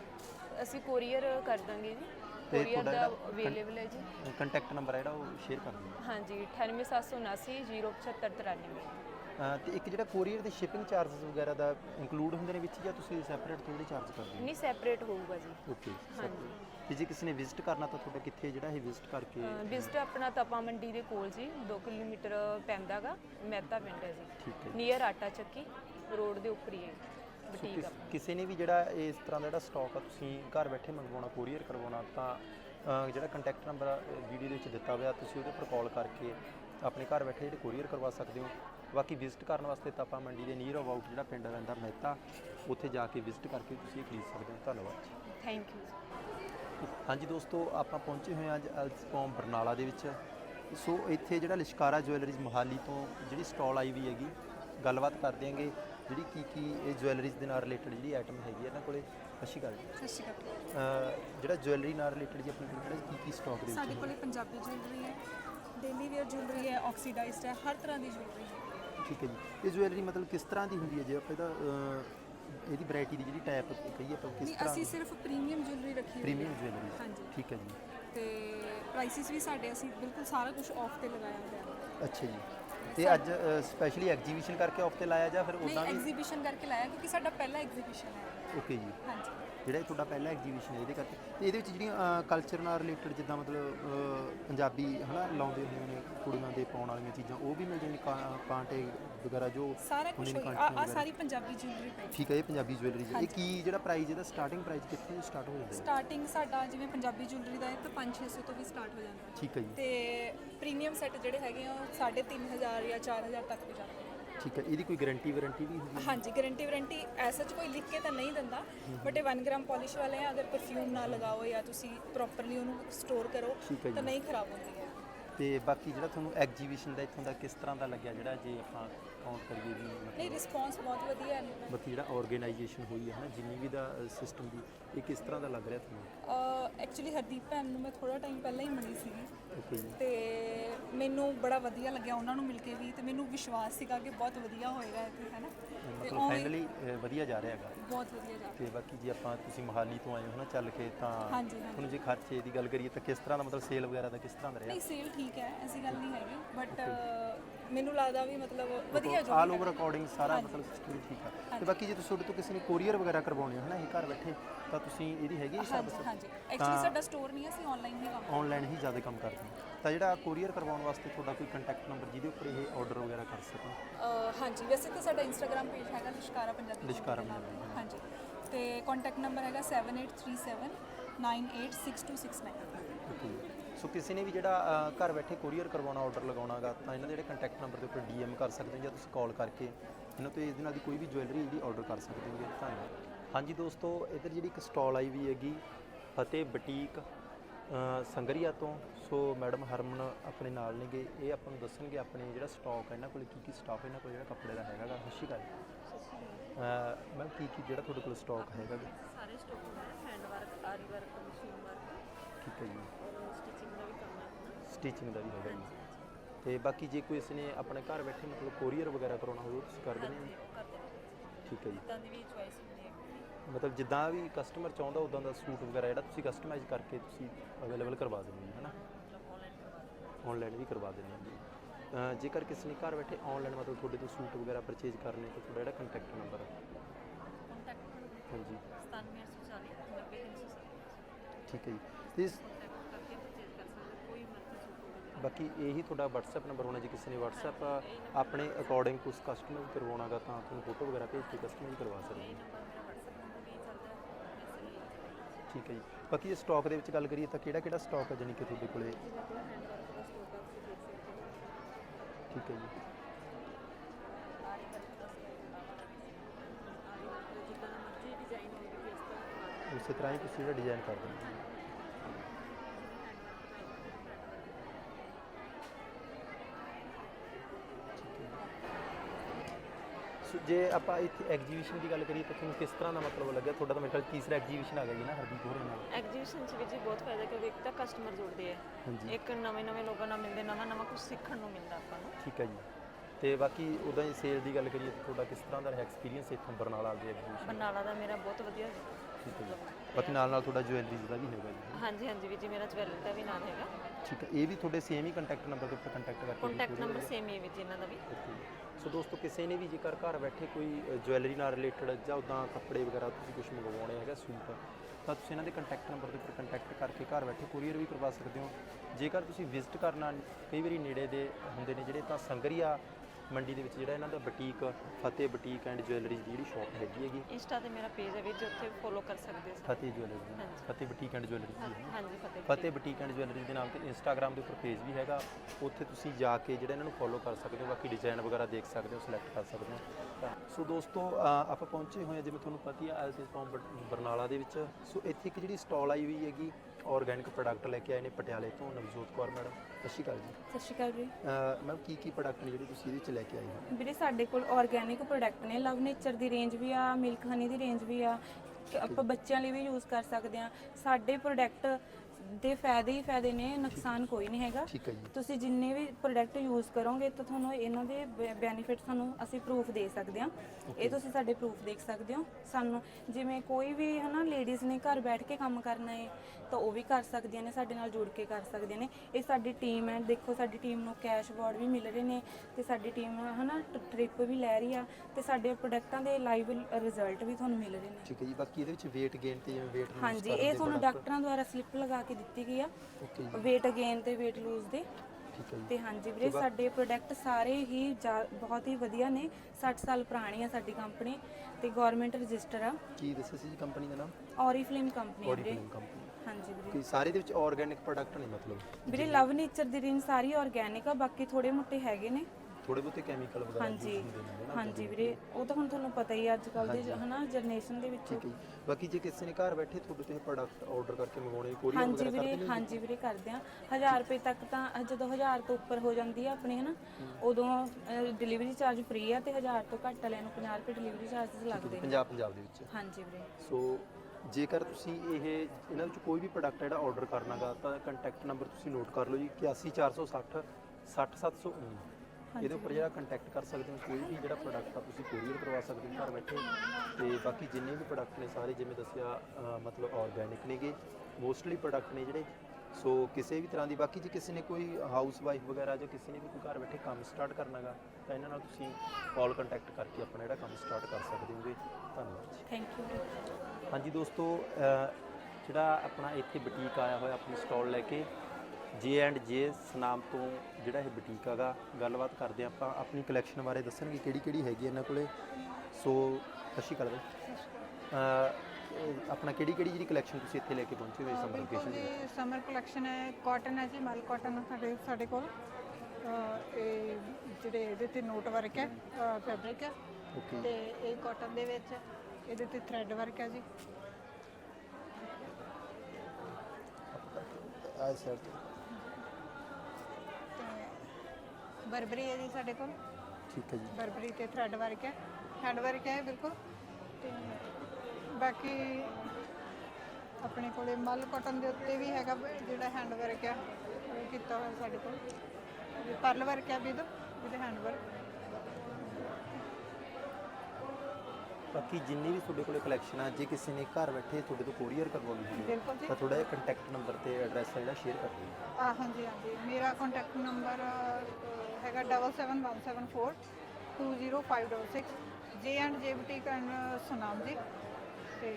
ਅਸੀਂ ਕੋਰੀਅਰ ਕਰ ਦਾਂਗੇ ਜੀ। ਤੇ ਕੋਰੀਅਰ ਤੁਹਾਡਾ ਦਾ ਜਿਹੜਾ ਅਵੇਲੇਬਲ ਹੈ ਜੀ। ਕੰਟੈਕਟ ਨੰਬਰ ਹੈ ਜਿਹੜਾ ਉਹ ਸ਼ੇਅਰ ਕਰ ਦਿਓ। ਹਾਂਜੀ। 98779 07593 ਅਹ ਤੇ ਇੱਕ ਜਿਹੜਾ ਕੋਰੀਅਰ ਦੇ ਸ਼ਿਪਿੰਗ ਚਾਰजेस ਵਗੈਰਾ ਦਾ ਇੰਕਲੂਡ ਹੁੰਦੇ ਨੇ ਵਿੱਚ ਜਾਂ ਤੁਸੀਂ ਸੈਪਰੇਟ ਥੋੜੇ ਚਾਰਜ ਕਰਦੇ ਹੋ? ਨਹੀਂ ਸੈਪਰੇਟ ਹੋਊਗਾ ਜੀ। ਓਕੇ ਹਾਂਜੀ। ਤੇ ਜੇ ਕਿਸੇ ਨੇ ਵਿਜ਼ਿਟ ਕਰਨਾ ਤਾਂ ਤੁਹਾਡਾ ਕਿੱਥੇ ਜਿਹੜਾ ਇਹ ਵਿਜ਼ਿਟ ਕਰਕੇ ਵਿਜ਼ਟ ਆਪਣਾ ਤਪਾ ਮੰਡੀ ਦੇ ਕੋਲ ਜੀ 2 ਕਿਲੋਮੀਟਰ ਪੈਂਦਾਗਾ ਮਹਿਤਾ ਪਿੰਡ ਹੈ ਜੀ। ਠੀਕ ਹੈ ਨੀਅਰ ਆਟਾ ਚੱਕੀ ਰੋਡ ਦੇ ਉੱਪਰ ਹੀ ਹੈ ਬੁਟੀਕ ਕਿਸ- ਨੇ ਵੀ ਜਿਹੜਾ ਇਸ ਤਰ੍ਹਾਂ ਦਾ ਜਿਹੜਾ ਸਟਾਕ ਆ ਤੁਸੀਂ ਘਰ ਬੈਠੇ ਮੰਗਵਾਉਣਾ ਕੋਰੀਅਰ ਕਰਵਾਉਣਾ ਤਾਂ ਜਿਹੜਾ ਕੰਟੈਕਟ ਨੰਬਰ ਵੀਡੀਓ ਦੇ ਵਿੱਚ ਦਿੱਤਾ ਹੋਇਆ ਤੁਸੀਂ ਉਹਦੇ ਉੱਪਰ ਕਾਲ ਕਰਕੇ ਆਪਣੇ ਘਰ ਬੈਠੇ ਜਿਹੜੇ ਕੋਰੀਅਰ ਕਰਵਾ ਸਕਦੇ ਹੋ। ਬਾਕੀ ਵਿਜ਼ਿਟ ਕਰਨ ਵਾਸਤੇ ਤਾਪਾ ਮੰਡੀ ਦੇ ਨੀਅਰ ਅਬਾਊਟ ਜਿਹੜਾ ਪਿੰਡ ਰਹਿੰਦਾ ਮਹਿਤਾ ਉੱਥੇ ਜਾ ਕੇ ਵਿਜ਼ਿਟ ਕਰਕੇ ਤੁਸੀਂ ਇਹ ਖਰੀਦ ਸਕਦੇ ਹੋ। ਧੰਨਵਾਦ ਜੀ। ਥੈਂਕ ਯੂ ਹਾਂਜੀ ਦੋਸਤੋ ਆਪਾਂ ਪਹੁੰਚੇ ਹੋਏ ਹਾਂ ਅੱਜ ਅਲਸਕੋਮ ਬਰਨਾਲਾ ਦੇ ਵਿੱਚ। ਸੋ ਇੱਥੇ ਜਿਹੜਾ ਲਿਸ਼ਕਾਰਾ ਜੁਐਲਰੀਜ਼ ਮੋਹਾਲੀ ਤੋਂ ਜਿਹੜੀ ਸਟਾਲ ਆਈ ਵੀ ਹੈਗੀ ਗੱਲਬਾਤ ਕਰਦੇ ਆਂਗੇ ਜਿਹੜੀ ਕੀ ਕੀ ਇਹ ਜੁਐਲਰੀਜ਼ ਦੇ ਨਾਲ ਰਿਲੇਟਡ ਜਿਹੜੀ ਆਈਟਮ ਹੈਗੀ ਇਹਨਾਂ ਕੋਲੇ। ਸਤਿ ਸ਼੍ਰੀ ਅਕਾਲ ਜੀ। ਸਤਿ ਸ਼੍ਰੀ ਅਕਾਲ। ਜਿਹੜਾ ਜੁਐਲਰੀ ਨਾਲ ਰਿਲੇਟਡ ਜੀ ਆਪਣੇ ਕੋਲ ਕੀ ਕੀ ਸਟਾਕ ਦੇ ਵਿੱਚ ਸਾਡੇ? ਕੋਲੇ ਪੰਜਾਬੀ ਜੁਐਲਰੀ ਹੈ ਡੇਲੀ ਵੇਅਰ ਜੁਐਲਰੀ ਹੈ ਆਕਸੀਡਾਈਜ਼ਡ ਹੈ ਹਰ ਤਰ੍ਹਾਂ ਦੀ ਜੁਐਲਰੀ ਹੈ। ਠੀਕ ਹੈ ਜੀ। ਇਹ ਜੁਐਲਰੀ ਮਤਲਬ ਕਿਸ ਤਰ੍ਹਾਂ ਦੀ ਹੁੰਦੀ ਹੈ ਜੇ ਆਪਾਂ ਇਹਦਾ ਅਹ, ਇਹਦੀ ਵੈਰਾਈਟੀ ਦੀ ਜਿਹੜੀ ਟਾਈਪ ਕਹੀਏ ਆਪਾਂ ਕਿਸ ਨਹੀਂ ਤਰ੍ਹਾਂ ਅਸੀਂ ਸਿਰਫ ਪ੍ਰੀਮੀਅਮ ਜੁਐਲਰੀ ਰੱਖੀ ਹੋਈ ਪ੍ਰੀਮੀਅਮ ਹੈ ਜੁਐਲਰੀ ਹਾਂਜੀ। ਠੀਕ ਹੈ ਜੀ। ਤੇ ਪ੍ਰਾਈਸਿਸ ਵੀ ਸਾਡੇ ਅਸੀਂ ਬਿਲਕੁਲ ਸਾਰਾ ਕੁਝ ਆਫ ਤੇ ਲਗਾਇਆ ਹੋਇਆ ਹੈ। ਅੱਛਾ ਜੀ। ਤੇ ਅੱਜ ਸਪੈਸ਼ਲੀ ਐਗਜੀਬਿਸ਼ਨ ਕਰਕੇ ਆਫ ਤੇ ਲਾਇਆ ਜਾਂ ਫਿਰ ਨਹੀਂ ਉਦਾਂ ਵੀ ਐਗਜ਼ੀਬਿਸ਼ਨ ਕਰਕੇ ਲਾਇਆ ਕਿਉਂਕਿ ਸਾਡਾ ਪਹਿਲਾ ਐਗਜ਼ੀਬਿਸ਼ਨ ਹੈ। ਓਕੇ ਜੀ। ਹਾਂਜੀ। ਜਿਹੜਾ ਇਹ ਤੁਹਾਡਾ ਪਹਿਲਾ ਐਗਜੀਬਿਸ਼ਨ ਹੈ ਇਹਦੇ ਕਰਕੇ। ਤੇ ਇਹਦੇ ਵਿੱਚ ਜਿਹੜੀਆਂ ਕਲਚਰ ਨਾਲ ਰਿਲੇਟਡ ਜਿੱਦਾਂ ਮਤਲਬ ਪੰਜਾਬੀ ਹਨਾ ਲਾਉਂਦੇ ਹੁੰਦੇ ਨੇ ਕੁੜੀਆਂ ਦੇ ਪਾਉਣ ਵਾਲੀਆਂ ਚੀਜ਼ਾਂ ਉਹ ਵੀ ਮਿਲ ਜਾਂਦੀਆਂ ਕਾਂਟੇ ਵਗੈਰਾ ਜੋ ਸਾਰਾ ਕੁਝ ਆ। ਸਾਰੀ ਪੰਜਾਬੀ ਜੁਐਲਰੀ ਪਈ। ਠੀਕ ਹੈ ਇਹ ਪੰਜਾਬੀ ਜੁਐਲਰੀ ਇਹ ਕੀ ਜਿਹੜਾ ਪ੍ਰਾਈਸ ਇਹਦਾ ਸਟਾਰਟਿੰਗ ਪ੍ਰਾਈਸ ਕਿੱਥੋਂ ਸਟਾਰਟ ਹੋ ਜਾਂਦਾ ਸਟਾਰਟਿੰਗ ਸਾਡਾ ਜਿਵੇਂ ਪੰਜਾਬੀ ਜੁਐਲਰੀ ਦਾ ਹੈ ਤਾਂ 5-600 ਤੋਂ ਵੀ ਸਟਾਰਟ ਹੋ ਜਾਂਦਾ ਠੀਕ ਹੈ ਜੀ। ਤੇ ਪ੍ਰੀਮੀਅਮ ਸੈੱਟ ਜਿਹੜੇ ਹੈਗੇ ਆ ਉਹ 3500 ਜਾਂ 4000 ਤੱਕ ਵੀ ਜਾਂਦੇ ਠੀਕ ਹੈ ਇਹਦੀ ਕੋਈ ਗਾਰੰਟੀ ਵਾਰੰਟੀ ਵੀ ਹੁੰਦੀ ਹੈ? ਹਾਂਜੀ ਗਾਰੰਟੀ ਵਾਰੰਟੀ ਐਸਾ ਚ ਕੋਈ ਲਿਖ ਕੇ ਤਾਂ ਨਹੀਂ ਦਿੰਦਾ ਬਟ ਇਹ 1 ਗ੍ਰਾਮ ਪਾਲਿਸ਼ ਵਾਲੇ ਆ ਅਗਰ ਪਰਫਿਊਮ ਨਾ ਲਗਾਓ ਜਾਂ ਤੁਸੀਂ ਪ੍ਰੋਪਰਲੀ ਉਹਨੂੰ ਸਟੋਰ ਕਰੋ ਠੀਕ ਹੈ ਤਾਂ ਜੀ। ਨਹੀਂ ਖਰਾਬ ਹੁੰਦੀ ਹੈ। ਤੇ ਬਾਕੀ ਜਿਹੜਾ ਤੁਹਾਨੂੰ ਐਗਜੀਬਿਸ਼ਨ ਦਾ ਇੱਥੋਂ ਦਾ ਕਿਸ ਤਰ੍ਹਾਂ ਦਾ ਲੱਗਿਆ ਜਿਹੜਾ ਜੇ ਆਪਾਂ ਕਾਊਂਟ ਕਰੀਏ ਵੀ ਨਹੀਂ ਮਤਲਬ ਰਿਸਪੌਂਸ ਬਹੁਤ ਵਧੀਆ ਹੈ। ਬਾਕੀ ਜਿਹੜਾ ਆਰਗੇਨਾਈਜੇਸ਼ਨ ਹੋਈ ਹੈ ਨਾ ਜਿੰਨੀ ਵੀ ਦਾ ਸਿਸਟਮ ਦੀ ਇਹ ਕਿਸ ਤਰ੍ਹਾਂ ਦਾ ਲੱਗ ਰਿਹਾ ਤੁਹਾਨੂੰ? ਐਕਚੁਅਲੀ ਹਰਦੀਪ ਭੈਣ ਨੂੰ ਮੈਂ ਥੋੜਾ ਟਾਈਮ ਪਹਿਲਾਂ ਹੀ ਮਿਲੀ ਸੀਗੀ। ਤੇ ਮੈਨੂੰ ਬੜਾ ਵਧੀਆ ਲੱਗਿਆ ਉਹਨਾਂ ਨੂੰ ਮਿਲ ਕੇ ਵੀ ਤੇ ਮੈਨੂੰ ਵਿਸ਼ਵਾਸ ਸੀਗਾ ਕਿ ਬਹੁਤ ਵਧੀਆ ਹੋਏਗਾ ਇੱਥੇ ਹੈ ਨਾ ਤੇ ਮਤਲਬ ਉਵੇਂ ਫਾਈਨਲੀ ਵਧੀਆ ਜਾ ਰਿਹਾ ਹੈਗਾ। ਬਹੁਤ ਵਧੀਆ ਜਾ ਤੇ ਬਾਕੀ ਜੇ ਆਪਾਂ ਤੁਸੀਂ ਮੋਹਾਲੀ ਤੋਂ ਆਏ ਹੋ ਨਾ ਚੱਲ ਕੇ ਤਾਂ ਹਾਂਜੀ, ਜੇ ਖਰਚੇ ਦੀ ਗੱਲ ਕਰੀਏ ਤਾਂ ਕਿਸ ਤਰ੍ਹਾਂ ਦਾ ਮਤਲਬ ਸੇਲ ਵਗੈਰਾ ਦਾ ਕਿਸ ਤਰ੍ਹਾਂ ਦਾ ਰਿਹਾ? ਨਹੀਂ ਸੇਲ ਠੀਕ ਹੈ ਐਸੀ ਗੱਲ ਨਹੀਂ ਹੈਗੀ। ਬਟ ਮੈਨੂੰ ਲੱਗਦਾ ਵੀ ਮਤਲਬ ਵਧੀਆ ਜੋ ਆਲ ਓਵਰ ਅਕੋਰਡਿੰਗ ਸਾਰਾ ਮਤਲਬ ਸਿਸਟਮ ਠੀਕ ਆ। ਤੇ ਬਾਕੀ ਜੇ ਤੁਸੀਂ ਤੁਹਾਡੇ ਤੋਂ ਕਿਸੇ ਨੇ ਕੋਰੀਅਰ ਵਗੈਰਾ ਕਰਵਾਉਣੇ ਹੋ ਨਾ ਇਹ ਘਰ ਬੈਠੇ ਤਾਂ ਤੁਸੀਂ ਇਹਦੀ ਹੈਗੀ ਹਾਂਜੀ ਸਰਵਿਸ ਹਾਂਜੀ ਐਕਚੁਅਲੀ ਸਾਡਾ ਸਟੋਰ ਨਹੀਂ ਹੈ ਅਸੀਂ ਆਨਲਾਈਨ ਹੀ ਕੰਮ ਆਨਲਾਈਨ ਹੀ ਜ਼ਿਆਦਾ ਕੰਮ ਕਰਦੇ ਤਾਂ ਜਿਹੜਾ ਕੋਰੀਅਰ ਕਰਵਾਉਣ ਵਾਸਤੇ ਤੁਹਾਡਾ ਕੋਈ ਕੰਟੈਕਟ ਨੰਬਰ ਜਿਹਦੇ ਉੱਪਰ ਇਹ ਆਰਡਰ ਵਗੈਰਾ ਕਰ ਸਕੋ ਅਹ ਹਾਂਜੀ ਵੈਸੇ ਤਾਂ ਸਾਡਾ ਇੰਸਟਾਗ੍ਰam ਪੇਜ ਹੈਗਾ ਲਿਸ਼ਕਾਰਾ ਪੰਜਾਬੀ ਲਿਸ਼ਕਾਰਾ ਦੇ। ਨਾਮ ਤੇ। ਪੰਜਾਬੀ, ਹਾਂਜੀ ਤੇ ਕੰਟੈਕਟ ਨੰਬਰ ਹੈਗਾ 7837986269 ਓਕੇ ਸੋ ਕਿਸੇ ਨੇ ਵੀ ਜਿਹੜਾ ਅ, ਘਰ ਬੈਠੇ ਕੋਰੀਅਰ ਕਰਵਾਉਣਾ ਆਰਡਰ ਲਗਾਉਣਾਗਾ ਤਾਂ ਇਹਨਾਂ ਦੇ ਜਿਹੜੇ ਕੰਟੈਕਟ ਨੰਬਰ ਦੇ ਉੱਪਰ ਡੀਐਮ ਕਰ ਸਕਦੇ ਹੋ ਜਾਂ ਤੁਸੀਂ ਕਾਲ ਕਰਕੇ ਇਹਨਾਂ ਤੋਂ ਇਹਦੇ ਨਾਲ ਦੀ ਕੋਈ ਵੀ ਜੁਐਲਰੀ ਜਿਹੜੀ ਆਰਡਰ ਕਰ ਸਕਦੇ ਹੋਗੇ ਧੰਨਵਾਦ। ਹਾਂਜੀ ਦੋਸਤੋ ਇੱਧਰ ਜਿਹੜੀ ਇੱਕ ਸਟਾਲ ਆਈ ਵੀ ਹੈਗੀ ਫਤਿਹ ਬੁਟੀਕ ਅ, ਸੰਗਰੀਆ ਤੋਂ। ਸੋ ਮੈਡਮ ਹਰਮਨ ਆਪਣੇ ਨਾਲ ਨੇਗੇ। ਇਹ ਆਪਾਂ ਨੂੰ ਦੱਸਣਗੇ ਆਪਣੇ ਜਿਹੜਾ ਸਟਾਕ ਹੈ ਇਹਨਾਂ ਕੋਲ ਕੀ ਕੀ ਸਟਾਕ ਇਹਨਾਂ ਕੋਲ ਜਿਹੜਾ ਕੱਪੜੇ ਦਾ ਹੈਗਾ ਗਾ। ਸਤਿ ਸ਼੍ਰੀ ਅਕਾਲ। ਮੈਮ ਕੀ ਕੀ ਜਿਹੜਾ ਤੁਹਾਡੇ ਕੋਲ ਸਟਾਕ ਹੈਗਾ ਗਾ? ਸਾਰੇ ਸਟੋਕ ਹੈ hand work aari work machine work ਠੀਕ ਹੈ ਜੀ। ਔਰ ਸਟਿਚਿੰਗ ਦਾ ਵੀ ਕੰਮ ਹੈ ਆਪਣਾ। ਸਟਿਚਿੰਗ ਦਾ ਵੀ ਹੈਗਾ ਜੀ। ਤੇ ਬਾਕੀ ਜੇ ਕੋਈ ਇਸਨੇ ਆਪਣੇ ਘਰ ਬੈਠੇ ਮਤਲਬ ਕੋਰੀਅਰ ਵਗੈਰਾ ਕਰਾਉਣਾ ਹੋਵੇ ਉਹ ਤੁਸੀਂ ਕਰ ਦਿੰਦੇ ਹੋ? ਉਹ ਕਰਦੇ ਨੇ ਠੀਕ ਹੈ ਜੀ। ਇਦਾਂ ਦੀ ਵੀ ਚੁਆਇਸ ਹੁੰਦੀ ਹੈ ਮਤਲਬ ਜਿੱਦਾਂ ਵੀ ਕਸਟਮਰ ਚਾਹੁੰਦਾ ਉਦਾਂ ਦਾ ਸੂਟ ਵਗੈਰਾ ਜਿਹੜਾ ਤੁਸੀਂ ਕਸਟਮਾਈਜ਼ ਕਰਕੇ ਤੁਸੀਂ ਅਵੇਲੇਬਲ ਕਰਵਾ ਦਿੰਦੇ ਹੋ ਹੈ ਨਾ ਮਤਲਬ ਆਨਲਾਈਨ ਕਰਵਾ ਦਿੰਦੇ ਆਨਲਾਈਨ ਵੀ ਕਰਵਾ ਦਿੰਦੇ ਹੋ ਜੀ ਅਹ ਜੇਕਰ ਕਿਸੇ ਨੇ ਘਰ ਬੈਠੇ ਆਨਲਾਈਨ ਮਤਲਬ ਤੁਹਾਡੇ ਤੋਂ ਸੂਟ ਵਗੈਰਾ ਪਰਚੇਜ਼ ਕਰਨੇ ਤਾਂ ਤੁਹਾਡਾ ਜਿਹੜਾ ਕੰਟੈਕਟ ਨੰਬਰ ਹੈ ਕੰਟੈਕਟ ਹਾਂਜੀ। 97840 90370 ਠੀਕ ਹੈ ਜੀ। ਤੇ ਇਸ ਕੰਟੈਕਟ ਕਰਕੇ ਪਰਚੇਜ਼ ਕਰ ਸਕਦੇ ਕੋਈ ਮਰਜ਼ੀ ਸੂਟ ਹੋਵੇ ਬਾਕੀ ਇਹੀ ਤੁਹਾਡਾ WhatsApp ਨੰਬਰ ਹੋਣਾ ਜੇ ਕਿਸੇ ਨੇ WhatsApp ਆਪਣੇ ਅਕੋਰਡਿੰਗ ਕੁਝ ਕਸਟਮਾਈਜ਼ ਕਰਵਾਉਣਾਗਾ ਤਾਂ ਤੁਹਾਨੂੰ ਫੋਟੋ ਵਗੈਰਾ ਭੇਜ ਕੇ ਕਸਟਮਾਈਜ਼ ਕਰਵਾ ਸਕਦੇ ਹੋ। ਨੰਬਰ ਮੇਰਾ WhatsApp ਨੰਬਰ ਵੀ ਚੱਲਦਾ ਹੈ ਠੀਕ ਹੈ ਜੀ। ਬਾਕੀ ਇਹ ਸਟਾਕ ਦੇ ਵਿੱਚ ਗੱਲ ਕਰੀਏ ਤਾਂ ਕਿਹੜਾ ਕਿਹੜਾ ਸਟਾਕ ਹੈ ਜਾਨੀ ਕਿ ਤੁਹਾਡੇ ਕੋਲੇ? ਠੀਕ ਹੈ ਜੀ। ਉਸੇ ਤਰ੍ਹਾਂ ਹੀ ਤੁਸੀਂ ਜਿਹੜਾ ਡਿਜ਼ਾਈਨ ਕਰ ਦਿੰਦੇ ਹੋ। ਜੇ ਆਪਾਂ ਇੱਥੇ ਐਗਜੀਬਿਸ਼ਨ ਦੀ ਗੱਲ ਕਰੀਏ ਤਾਂ ਤੁਹਾਨੂੰ ਕਿਸ ਤਰ੍ਹਾਂ ਦਾ ਮਤਲਬ ਲੱਗਿਆ? ਤੁਹਾਡਾ ਤਾਂ ਮੇਰੇ ਖਿਆਲ ਤੀਸਰਾ ਐਗਜੀਬਿਸ਼ਨ ਆ ਗਿਆ ਜੀ ਨਾ ਹਰਦੀਪ ਹੋਰਾਂ ਨਾਲ। ਐਗਜੀਬਿਸ਼ਨ 'ਚ ਵੀ ਜੀ ਬਹੁਤ ਫਾਇਦਾ ਕਿਉਂਕਿ ਇੱਕ ਤਾਂ ਕਸਟਮਰ ਜੁੜਦੇ ਆ। ਇੱਕ ਨਵੇਂ ਨਵੇਂ ਲੋਕਾਂ ਨਾਲ ਮਿਲਦੇ ਨਵਾਂ ਨਵਾਂ ਕੁਝ ਸਿੱਖਣ ਨੂੰ ਮਿਲਦਾ ਆਪਾਂ ਨੂੰ। ਠੀਕ ਹੈ ਜੀ। ਤੇ ਬਾਕੀ ਉਦਾਂ ਹੀ ਸੇਲ ਦੀ ਗੱਲ ਕਰੀਏ ਤਾਂ ਤੁਹਾਡਾ ਕਿਸ ਤਰ੍ਹਾਂ ਦਾ ਰਿਹਾ ਐਕਸਪੀਰੀਅੰਸ ਇੱਥੋਂ ਬਰਨਾਲਾ ਦੇ ਐਗਜੀਬਿਸ਼ਨ ਬਰਨਾਲਾ ਦਾ ਮੇਰਾ ਬਹੁਤ ਵਧੀਆ ਠੀਕ ਹੈ ਜੀ। ਬਾਕੀ ਨਾਲ ਨਾਲ ਤੁਹਾਡਾ ਜੁਐਲਰੀਜ਼ ਦਾ ਵੀ ਹੈਗਾ ਜੀ। ਹਾਂਜੀ ਹਾਂਜੀ ਵੀ ਜੀ ਮੇਰਾ ਜਵੈਲਰੀ ਦਾ ਵੀ ਨਾਮ ਹੈਗਾ। ਠੀਕ ਹੈ ਇਹ ਵੀ ਤੁਹਾਡੇ ਸੇਮ ਹੀ ਕੰਟੈਕਟ ਨੰਬਰ ਉੱਪਰ ਕੰਟੈਕਟ ਕਰਕੇ ਕੰਟੈਕਟ ਨੰਬਰ ਸੇਮ ਹੀ ਹੈ ਵੀ ਜੀ ਇਹਨਾਂ ਦਾ ਵੀ। ਸੋ ਦੋਸਤੋ, ਕਿਸੇ ਨੇ ਵੀ ਜੇਕਰ ਘਰ ਬੈਠੇ ਕੋਈ ਜੁਐਲਰੀ ਨਾਲ ਰਿਲੇਟਡ ਜਾਂ ਉਦਾਂ ਕੱਪੜੇ ਵਗੈਰਾ ਤੁਸੀਂ ਕੁਝ ਮੰਗਵਾਉਣੇ ਹੈਗਾ, ਸੂਟ, ਤਾਂ ਤੁਸੀਂ ਇਹਨਾਂ ਦੇ ਕੰਟੈਕਟ ਨੰਬਰ ਦੇ ਉੱਤੇ ਕੰਟੈਕਟ ਕਰਕੇ ਘਰ ਬੈਠੇ ਕੁਰੀਅਰ ਵੀ ਕਰਵਾ ਸਕਦੇ ਹੋ। ਜੇਕਰ ਤੁਸੀਂ ਵਿਜ਼ਿਟ ਕਰਨਾ ਕਈ ਵਾਰੀ ਨੇੜੇ ਦੇ ਹੁੰਦੇ ਨੇ ਜਿਹੜੇ, ਤਾਂ ਸੰਗਰੀਆ ਮੰਡੀ ਦੇ ਵਿੱਚ ਜਿਹੜਾ ਇਹਨਾਂ ਦਾ boutique Fateh boutique and jewellery ਦੀ ਜਿਹੜੀ ਸ਼ਾਪ ਹੈਗੀ ਹੈਗੀ। ਇੰਸਟਾ ਤੇ ਮੇਰਾ ਪੇਜ ਹੈ ਵੀ ਜੀ ਉੱਥੇ ਫੋਲੋ ਕਰ ਸਕਦੇ ਹੋ। ਫਤਿਹ ਜੁਐਲਰੀ ਹਾਂਜੀ। ਫਤਿਹ ਬੁਟੀਕ ਐਂਡ ਜੁਐਲਰੀ ਦੀ ਹੈ ਹਾਂਜੀ ਫਤਿਹ ਫਤਿਹ ਬੁਟੀਕ ਐਂਡ ਜੁਐਲਰੀ ਦੇ ਨਾਮ ਤੇ ਇੰਸਟਾਗ੍ਰam ਦੇ ਉੱਪਰ ਪੇਜ ਵੀ ਹੈਗਾ। ਉੱਥੇ ਤੁਸੀਂ ਜਾ ਕੇ ਜਿਹੜਾ ਇਹਨਾਂ ਨੂੰ ਫੋਲੋ ਕਰ ਸਕਦੇ ਹੋ ਬਾਕੀ ਡਿਜ਼ਾਈਨ ਵਗੈਰਾ ਦੇਖ ਸਕਦੇ ਹੋ ਸਿਲੈਕਟ ਕਰ ਸਕਦੇ ਹੋ। ਤਾਂ ਸੋ ਦੋਸਤੋ ਆਪਾਂ ਪਹੁੰਚੇ ਹੋਏ ਹਾਂ ਜਿਵੇਂ ਤੁਹਾਨੂੰ ਪਤਾ ਹੀ ਆ ਐਲਸਿਸ ਫਾਰਮ ਬਰਨਾਲਾ ਦੇ ਵਿੱਚ। ਸੋ ਇੱਥੇ ਇੱਕ ਜਿਹੜੀ ਸਟਾਲ ਆਈ ਹੋਈ ਹੈਗੀ ਆਰਗੈਨਿਕ ਪ੍ਰੋਡਕਟ ਲੈ ਕੇ ਆਏ ਨੇ ਪਟਿਆਲੇ ਤੋਂ ਨਵਜੋਤ ਕੌਰ ਮੈਡਮ। ਸਤਿ ਸ਼੍ਰੀ ਅਕਾਲ ਜੀ। ਸਤਿ ਸ਼੍ਰੀ ਅਕਾਲ ਜੀ। ਮੈਮ ਕੀ ਕੀ ਪ੍ਰੋਡਕਟ ਨੇ ਜਿਹੜੇ ਤੁਸੀਂ ਇਹਦੇ ਵਿੱਚ ਲੈ ਕੇ ਆਏ ਹੋ? ਵੀਰੇ ਸਾਡੇ ਕੋਲ ਆਰਗੇਨਿਕ ਪ੍ਰੋਡਕਟ ਨੇ ਲਵ ਨੇਚਰ ਦੀ ਰੇਂਜ ਵੀ ਆ ਮਿਲਕ ਹਨੀ ਦੀ ਰੇਂਜ ਵੀ ਆ ਆਪਾਂ ਬੱਚਿਆਂ ਲਈ ਵੀ ਯੂਜ਼ ਕਰ ਸਕਦੇ ਆ ਸਾਡੇ ਪ੍ਰੋਡਕਟ ਦੇ ਫਾਇਦੇ ਹੀ ਫਾਇਦੇ ਨੇ ਨੁਕਸਾਨ ਕੋਈ ਨਹੀਂ ਹੈਗਾ। ਠੀਕ ਹੈ ਜੀ। ਤੁਸੀਂ ਜਿੰਨੇ ਵੀ ਪ੍ਰੋਡਕਟ ਯੂਜ਼ ਕਰੋਗੇ ਤਾਂ ਤੁਹਾਨੂੰ ਇਹਨਾਂ ਦੇ ਬੈਨੀਫਿਟ ਤੁਹਾਨੂੰ ਅਸੀਂ ਪ੍ਰੂਫ ਦੇ ਸਕਦੇ ਹਾਂ। ਇਹ ਤੁਸੀਂ ਸਾਡੇ ਪ੍ਰੂਫ ਦੇਖ ਸਕਦੇ ਹੋ। ਸਾਨੂੰ ਜਿਵੇਂ ਕੋਈ ਵੀ ਹਨਾ ਲੇਡੀਜ਼ ਨੇ ਘਰ ਬੈਠ ਕੇ ਕੰਮ ਕਰਨਾ ਹੈ ਤਾਂ ਉਹ ਵੀ ਕਰ ਸਕਦੀਆਂ ਨੇ ਸਾਡੇ ਨਾਲ ਜੁੜ ਕੇ ਕਰ ਸਕਦੀਆਂ ਨੇ। ਇਹ ਸਾਡੀ ਟੀਮ ਹੈ ਦੇਖੋ ਸਾਡੀ ਟੀਮ ਨੂੰ ਕੈਸ਼ ਅਵਾਰਡ ਵੀ ਮਿਲ ਰਹੇ ਨੇ ਤੇ ਸਾਡੀ ਟੀਮ ਹਨਾ ਟ੍ਰਿਪ ਵੀ ਲੈ ਰਹੀ ਆ ਤੇ ਸਾਡੇ ਪ੍ਰੋਡਕਟਾਂ ਦੇ ਲਾਈਵ ਰਿਜ਼ਲਟ ਵੀ ਤੁਹਾਨੂੰ ਮਿਲ ਰਹੇ ਨੇ। ਠੀਕ ਹੈ ਜੀ ਬਾਕੀ ਇਹਦੇ ਵਿੱਚ weight gain ਤੇ ਜਿਵੇਂ weight ਹਾਂਜੀ ਇਹ ਤੁਹਾਨੂੰ ਡਾਕਟਰਾਂ ਦੁਆਰਾ ਸਲਿੱਪ ਲਗਾ ਕੇ ਦਿੱਤੀ ਗਈ ਆ। ਓਕੇ ਜੀ। weight gain ਤੇ weight lose ਦੇ। ਠੀਕ ਹੈ ਜੀ। ਤੇ ਹਾਂਜੀ ਵੀਰੇ ਸਾਡੇ ਪ੍ਰੋਡਕਟ ਸਾਰੇ ਹੀ ਜਾ- ਬਹੁਤ ਹੀ ਵਧੀਆ ਨੇ। 60 ਸਾਲ ਪੁਰਾਣੀ ਆ ਸਾਡੀ ਕੰਪਨੀ ਤੇ ਗਵਰਨਮੈਂਟ ਰਜਿਸਟਰ ਆ। ਕੀ ਦੱਸਿਆ ਸੀ ਜੀ ਕੰਪਨੀ ਦਾ ਨਾਮ? ਔਰੀਫਲੇਮ ਕੰਪਨੀ ਆ ਵੀਰੇ। Oriflame ਕੰਪਨੀ ਹਾਂਜੀ ਵੀਰੇ। ਕਿ ਸਾਰੇ ਦੇ ਵਿੱਚ ਆਰਗੈਨਿਕ ਪ੍ਰੋਡਕਟ ਨੇ ਮਤਲਬ? ਵੀਰੇ ਲਵ ਨੇਚਰ ਦੀ ਰਿੰਗ ਸਾਰੀ ਆਰਗੈਨਿਕ ਆ ਬਾਕੀ ਥੋੜੇ ਮੋਟੇ ਹੈਗੇ ਨੇ। ਥੋੜੇ ਬਹੁਤੇ ਕੈਮੀਕਲ ਵਗੈਰਾ ਹਾਂਜੀ use ਹੁੰਦੇ ਨੇ ਨਾ ਹਾਂਜੀ ਵੀਰੇ ਉਹ ਤਾਂ ਹੁਣ ਤੁਹਾਨੂੰ ਪਤਾ ਹੀ ਆ ਅੱਜ ਕੱਲ ਦੇ ਹਨਾ ਜਨਰੇਸ਼ਨ ਦੇ ਵਿੱਚ। ਠੀਕ ਹੈ ਜੀ। ਬਾਕੀ ਜੇ ਕਿਸੇ ਨੇ ਘਰ ਬੈਠੇ ਤੁਹਾਡੇ ਤੋਂ ਇਹ ਪ੍ਰੋਡਕਟ ਆਰਡਰ ਕਰਕੇ ਮੰਗਵਾਉਣੇ ਕੋਰੀਅਰ ਹਾਂਜੀ ਵਗੈਰਾ ਵੀਰੇ ਕਰਦੇ ਨੇ? ਹਾਂਜੀ ਵੀਰੇ ਕਰਦੇ ਆ। 1000 ਰੁਪਏ ਤੱਕ ਤਾਂ ਅਹ ਜਦੋਂ 1000 ਤੋਂ ਉੱਪਰ ਹੋ ਜਾਂਦੀ ਆ ਆਪਣੀ ਹਨਾ ਉਦੋਂ ਡਿਲੀਵਰੀ ਚਾਰਜ ਫ੍ਰੀ ਆ ਤੇ 1000 ਤੋਂ ਘੱਟ ਵਾਲਿਆਂ ਨੂੰ 50 ਰੁਪਏ ਡਿਲੀਵਰੀ ਚਾਰजेस ਲੱਗਦੇ ਨੇ। ਪੰਜਾਬ ਪੰਜਾਬ ਦੇ ਵਿੱਚ। ਹਾਂਜੀ ਵੀਰੇ। ਸੋ ਜੇਕਰ ਤੁਸੀਂ ਇਹ ਇਹਨਾਂ ਵਿੱਚ ਕੋਈ ਵੀ ਪ੍ਰੋਡਕਟ ਜਿਹੜਾ ਆਰਡਰ ਕਰਨਾਗਾ ਤਾਂ ਕੰਟੈਕਟ ਨੰਬਰ ਤੁਸੀਂ ਨੋਟ ਕਰ ਲਓ ਜੀ 81460 60719 ਇਹਦੇ ਉੱਪਰ ਜਿਹੜਾ ਕੰਟੈਕਟ ਕਰ ਸਕਦੇ ਹੋ ਕੋਈ ਵੀ ਜਿਹੜਾ ਪ੍ਰੋਡਕਟ ਆ ਤੁਸੀਂ ਕੋਰੀਅਰ ਕਰਵਾ ਸਕਦੇ ਹੋ ਘਰ ਬੈਠੇ। ਤੇ ਬਾਕੀ ਜਿੰਨੇ ਵੀ ਪ੍ਰੋਡਕਟ ਨੇ ਸਾਰੇ ਜਿਵੇਂ ਦੱਸਿਆ ਮਤਲਬ ਆਰਗੈਨਿਕ ਨੇਗੇ। ਮੋਸਟਲੀ ਪ੍ਰੋਡਕਟ ਨੇ ਜਿਹੜੇ। ਸੋ ਕਿਸੇ ਵੀ ਤਰ੍ਹਾਂ ਦੀ ਬਾਕੀ ਜੇ ਕਿਸੇ ਨੇ ਕੋਈ ਹਾਊਸ ਵਾਈਫ ਵਗੈਰਾ ਜਾਂ ਕਿਸੇ ਨੇ ਵੀ ਕੋਈ ਘਰ ਬੈਠੇ ਕੰਮ ਸਟਾਰਟ ਕਰਨਾਗਾ ਤਾਂ ਇਹਨਾਂ ਨਾਲ ਤੁਸੀਂ ਕਾਲ ਕੰਟੈਕਟ ਕਰਕੇ ਆਪਣਾ ਜਿਹੜਾ ਕੰਮ ਸਟਾਰਟ ਕਰ ਸਕਦੇ ਹੋਗੇ। ਧੰਨਵਾਦ ਜੀ। ਥੈਂਕ ਯੂ ਹਾਂਜੀ ਦੋਸਤੋ ਜਿਹੜਾ ਆਪਣਾ ਇੱਥੇ ਬੁਟੀਕ ਆਇਆ ਹੋਇਆ ਆਪਣੀ ਸਟਾਲ ਲੈ ਕੇ ਜੇ ਐਂਡ ਜੇ ਨਾਮ ਤੋਂ ਜਿਹੜਾ ਇਹ ਬੁਟੀਕ ਹੈਗਾ ਗੱਲਬਾਤ ਕਰਦੇ ਹਾਂ ਆਪਾਂ। ਆਪਣੀ ਕਲੈਕਸ਼ਨ ਬਾਰੇ ਦੱਸਣਗੇ ਕਿਹੜੀ ਕਿਹੜੀ ਹੈਗੀ ਇਹਨਾਂ ਕੋਲੇ। ਸੋ ਸ਼੍ਰੀ ਅਕਾਲ ਬਾਈ। ਆਪਣਾ ਕਿਹੜੀ ਕਿਹੜੀ ਜਿਹੜੀ ਕਲੈਕਸ਼ਨ ਤੁਸੀਂ ਇੱਥੇ ਲੈ ਕੇ ਪਹੁੰਚੇ ਹੋਏ ਸਮਰ ਲੋਕੇਸ਼ਨ ਦੇ ਵਿੱਚ? ਸਮਰ ਕਲੈਕਸ਼ਨ ਹੈ। ਕਾਟਨ ਹੈ ਜੀ ਮਲ ਕਾਟਨ ਸਾਡੇ ਸਾਡੇ ਕੋਲ। ਇਹ ਜਿਹੜੇ ਇਹਦੇ ਤੇ ਨੋਟ ਵਰਕ ਹੈ ਫੈਬਰਿਕ ਹੈ। ਤੇ ਇਹ ਕਾਟਨ ਦੇ ਵਿੱਚ ਇਹਦੇ ਤੇ ਥ੍ਰੈਡ ਵਰਕ ਹੈ ਜੀ। ਆ ਸਰ ਤੇ ਬਰਬਰੀ ਹੈ ਜੀ ਸਾਡੇ ਕੋਲ। ਠੀਕ ਹੈ ਜੀ। ਬਰਬਰੀ ਤੇ ਥ੍ਰੈਡ ਵਰਕ ਹੈ। ਹੈਂਡ ਵਰਕ ਹੈ ਬਿਲਕੁਲ। ਤੇ ਬਾਕੀ ਆਪਣੇ ਕੋਲੇ ਮਲ ਕਾਟਨ ਦੇ ਉੱਤੇ ਵੀ ਹੈਗਾ ਜਿਹੜਾ ਹੈਂਡ ਵਰਕ ਹੈ ਉਹ ਕੀਤਾ ਹੋਇਆ ਸਾਡੇ ਕੋਲ। ਪਰਲ ਵਰਕ ਹੈ ਵਿਦ ਵਿਦ ਹੈਂਡ ਵਰਕ ਬਾਕੀ ਜਿੰਨੀ ਵੀ ਤੁਹਾਡੇ ਕੋਲੇ ਕਲੈਕਸ਼ਨ ਆ ਜੇ ਕਿਸੇ ਨੇ ਘਰ ਬੈਠੇ ਤੁਹਾਡੇ ਤੋਂ ਕੋਰੀਅਰ ਕਰਵਾਉਣੀ ਹੋਵੇ ਬਿਲਕੁਲ ਜੀ। ਤਾਂ ਥੋੜਾ ਜਿਹਾ ਕੰਟੈਕਟ ਨੰਬਰ ਤੇ ਐਡਰੈਸ ਜਿਹੜਾ ਸ਼ੇਅਰ ਕਰ ਦਿਓ। ਆ ਹਾਂਜੀ ਹਾਂਜੀ। ਮੇਰਾ ਕੰਟੈਕਟ ਨੰਬਰ ਹੈਗਾ 77174 20566 ਜੇ ਐਂਡ ਜੇ ਬੁਟੀਕ ਐਂਡ ਸੁਨਾਮ ਜੀ। ਤੇ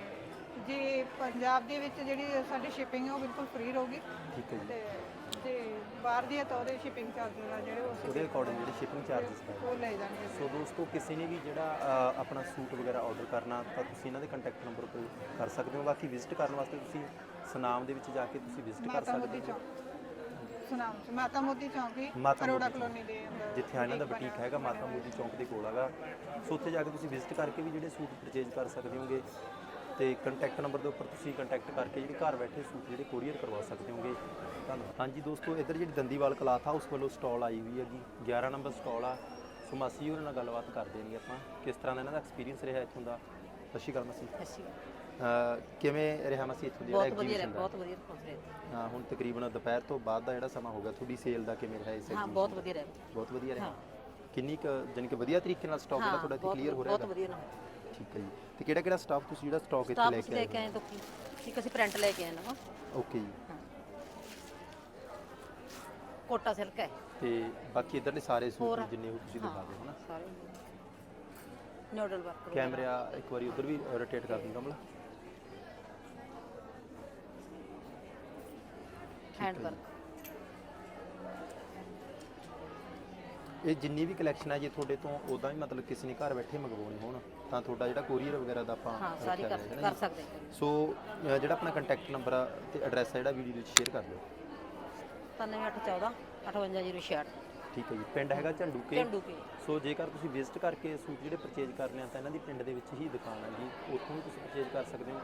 ਜੇ ਪੰਜਾਬ ਦੇ ਵਿੱਚ ਜਿਹੜੀ ਸਾਡੀ ਸ਼ਿਪਿੰਗ ਹੈ ਉਹ ਬਿਲਕੁਲ ਫ੍ਰੀ ਰਹੂਗੀ। ਠੀਕ ਹੈ ਜੀ। ਤੇ ਜੇ ਬਾਹਰ ਦੀ ਹੈ ਤਾਂ ਉਹਦੇ ਸ਼ਿਪਿੰਗ ਚਾਰਜਸ ਆ ਜਿਹੜੇ ਉਹ ਅਸੀਂ ਉਹਦੇ ਅਕੋਰਡਿੰਗ ਜਿਹੜੇ ਸ਼ਿਪਿੰਗ ਚਾਰजेस ਹੈ ਉਹ ਲੈ ਜਾਣਗੇ। ਸੋ ਦੋਸਤੋ ਕਿਸੇ ਨੇ ਵੀ ਜਿਹੜਾ ਅ, ਆਪਣਾ ਸੂਟ ਵਗੈਰਾ ਆਰਡਰ ਕਰਨਾ ਤਾਂ ਤੁਸੀਂ ਇਹਨਾਂ ਦੇ ਕੰਟੈਕਟ ਨੰਬਰ ਉੱਤੇ ਕਰ ਸਕਦੇ ਹੋ। ਬਾਕੀ ਵਿਜ਼ਿਟ ਕਰਨ ਵਾਸਤੇ ਤੁਸੀਂ ਸਨਾਮ ਦੇ ਵਿੱਚ ਜਾ ਕੇ ਤੁਸੀਂ ਵਿਜ਼ਿਟ ਕਰ ਮਾਤਾ ਮੋਦੀ ਸਕਦੇ ਹੋ। ਚੌਂਕ। ਸੁਨਾਮ ਚ। ਮਾਤਾ ਮੋਦੀ ਚੌਂਕ ਹੀ ਮਾਤਾ ਅਰੋੜਾ ਮੋਦੀ ਕਲੋਨੀ ਦੇ ਅੰਦਰ ਜਿੱਥੇ ਇਹਨਾਂ ਦਾ ਬੁਟੀਕ ਹੈਗਾ ਮਾਤਾ ਮੋਦੀ ਚੌਂਕ ਦੇ ਕੋਲ ਹੈਗਾ। ਸੋ ਉੱਥੇ ਜਾ ਕੇ ਤੁਸੀਂ ਵਿਜ਼ਿਟ ਕਰਕੇ ਵੀ ਜਿਹੜੇ ਸੂਟ ਪਰਚੇਜ਼ ਕਰ ਸਕਦੇ ਹੋਗੇ। ਤੇ ਕੰਟੈਕਟ ਨੰਬਰ ਦੇ ਉੱਪਰ ਤੁਸੀਂ ਕੰਟੈਕਟ ਕਰਕੇ ਜਿਹੜੇ ਘਰ ਬੈਠੇ ਸੂਟ ਜਿਹੜੇ ਕੋਰੀਅਰ ਕਰਵਾ ਸਕਦੇ ਹੋਗੇ। ਧੰਨਵਾਦ। ਹਾਂਜੀ ਦੋਸਤੋ ਇੱਧਰ ਜਿਹੜੀ ਦੰਦੀਵਾਲ ਕਲਾਥ ਹਾਊਸ ਵੱਲੋਂ ਸਟਾਲ ਆਈ ਹੋਈ ਹੈਗੀ। 11 ਨੰਬਰ ਸਟਾਲ ਆ। ਸੋ ਮਾਸੀ ਹੋਰਾਂ ਨਾਲ ਗੱਲਬਾਤ ਕਰਦੇ ਨੇ ਆਪਾਂ। ਕਿਸ ਤਰ੍ਹਾਂ ਦਾ ਇਹਨਾਂ ਦਾ ਐਕਸਪੀਰੀਅੰਸ ਰਿਹਾ ਇੱਥੋਂ ਦਾ? ਸਤਿ ਸ਼੍ਰੀ ਅਕਾਲ ਮਾਸੀ। ਅਹ ਕਿਵੇਂ ਰਿਹਾ ਮਾਸੀ ਇੱਥੋਂ ਦੀ ਐਗਜੀਬਿਸ਼ਨ ਦਾ? ਬਹੁਤ ਵਧੀਆ ਰਿਹਾ ਹੁਣ ਤਕਰੀਬਨ ਦੁਪਹਿਰ ਤੋਂ ਬਾਅਦ ਦਾ ਜਿਹੜਾ ਸਮਾਂ ਹੋ ਗਿਆ ਤੁਹਾਡੀ ਸੇਲ ਦਾ ਕਿਵੇਂ ਰਿਹਾ ਇਸ ਹਾਂ ਬਹੁਤ ਵਧੀਆ ਰਿਹਾ। ਬਹੁਤ ਵਧੀਆ ਰਿਹਾ। ਕਿੰਨੀ ਕੁ ਜਾਣੀ ਕਿ ਵਧੀਆ ਤਰੀਕੇ ਨਾਲ ਸਟਾਕ ਜਿਹੜਾ ਤੁਹਾਡਾ ਇੱਥੇ ਕਲੀਅਰ ਹੋ ਰਿਹਾ ਬਹੁਤ ਵਧੀਆ ਠੀਕ ਹੈ ਜੀ। ਤੇ ਕਿਹੜਾ ਕਿਹੜਾ ਸਟਾਫ ਤੁਸੀਂ ਜਿਹੜਾ ਸਟਾਕ ਇੱਥੇ ਲੈ ਕੇ ਆਏ ਕੇ ਆਏ ਤਾਂ ਇੱਕ ਅਸੀਂ ਪ੍ਰਿੰਟ ਲੈ ਕੇ ਆਏ ਨਾ ਓਕੇ ਜੀ। ਕੋਟਾ ਸਿਲਕ ਹੈ। ਤੇ ਬਾਕੀ ਇਧਰਲੇ ਸਾਰੇ ਸੂਟ ਜਿੰਨੇ ਉਹ ਤੁਸੀਂ ਦਿਖਾ ਦਿਓ ਹਨਾ। ਸਾਰੇ। ਨਿਊਡਲ ਵਰਕ ਕੈਮਰਾ ਇੱਕ ਵਾਰੀ ਉਧਰ ਵੀ ਰੋਟੇਟ ਕਰ ਦਿੰਦਾ ਕਮਲਾ। ਹੈਂਡ ਵਰਕ ਇਹ ਜਿੰਨੀ ਵੀ ਕਲੈਕਸ਼ਨ ਹੈ ਜੇ ਤੁਹਾਡੇ ਤੋਂ ਉਦਾਂ ਵੀ ਮਤਲਬ ਕਿਸੇ ਨੇ ਘਰ ਬੈਠੇ ਮੰਗਵਾਉਣੀ ਹੋਣ ਤਾਂ ਤੁਹਾਡਾ ਜਿਹੜਾ ਕੋਰੀਅਰ ਵਗੈਰਾ ਦਾ ਆਪਾਂ ਹਾਂ ਸਾਰੀ ਕਰ ਹੈ। ਸਕਦੇ ਹਾਂ। ਸੋ ਅ, ਜਿਹੜਾ ਆਪਣਾ ਕੰਟੈਕਟ ਨੰਬਰ ਆ ਤੇ ਐਡਰੈਸ ਆ ਜਿਹੜਾ ਵੀਡੀਓ ਵਿੱਚ ਸ਼ੇਅਰ ਕਰ ਦਿਓ। 9814 5806 ਠੀਕ ਹੈ ਜੀ ਪਿੰਡ ਹੈਗਾ ਝੰਡੂ ਕੇ। ਝੰਡੂ ਕੇ। ਸੋ ਜੇਕਰ ਤੁਸੀਂ ਵਿਜ਼ਿਟ ਕਰਕੇ ਸੂਟ ਜਿਹੜੇ ਪਰਚੇਜ ਕਰਨੇ ਆ ਤਾਂ ਇਹਨਾਂ ਦੀ ਪਿੰਡ ਦੇ ਵਿੱਚ ਹੀ ਦੁਕਾਨ ਹੈ ਜੀ। ਉੱਥੋਂ ਵੀ ਤੁਸੀਂ ਪਰਚੇਜ ਕਰ ਸਕਦੇ ਹੋ।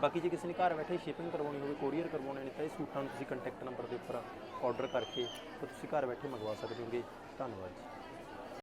ਬਾਕੀ ਜੇ ਕਿਸੇ ਨੇ ਘਰ ਬੈਠੇ ਸ਼ਿਪਿੰਗ ਕਰਵਾਉਣੀ ਹੋਵੇ ਕੋਰੀਅਰ ਕਰਵਾਉਣੇ ਨੇ ਤਾਂ ਇਹ ਸੂਟਾਂ ਨੂੰ ਤੁਸੀਂ ਕੰਟੈਕਟ ਨੰਬਰ ਦੇ ਉੱਪਰ ਆਰਡਰ ਕਰਕੇ ਤਾਂ ਤੁਸੀਂ ਘਰ ਬੈਠੇ ਮੰਗਵਾ ਸਕਦੇ ਹੋਗੇ। ਧੰਨਵਾਦ ਜੀ।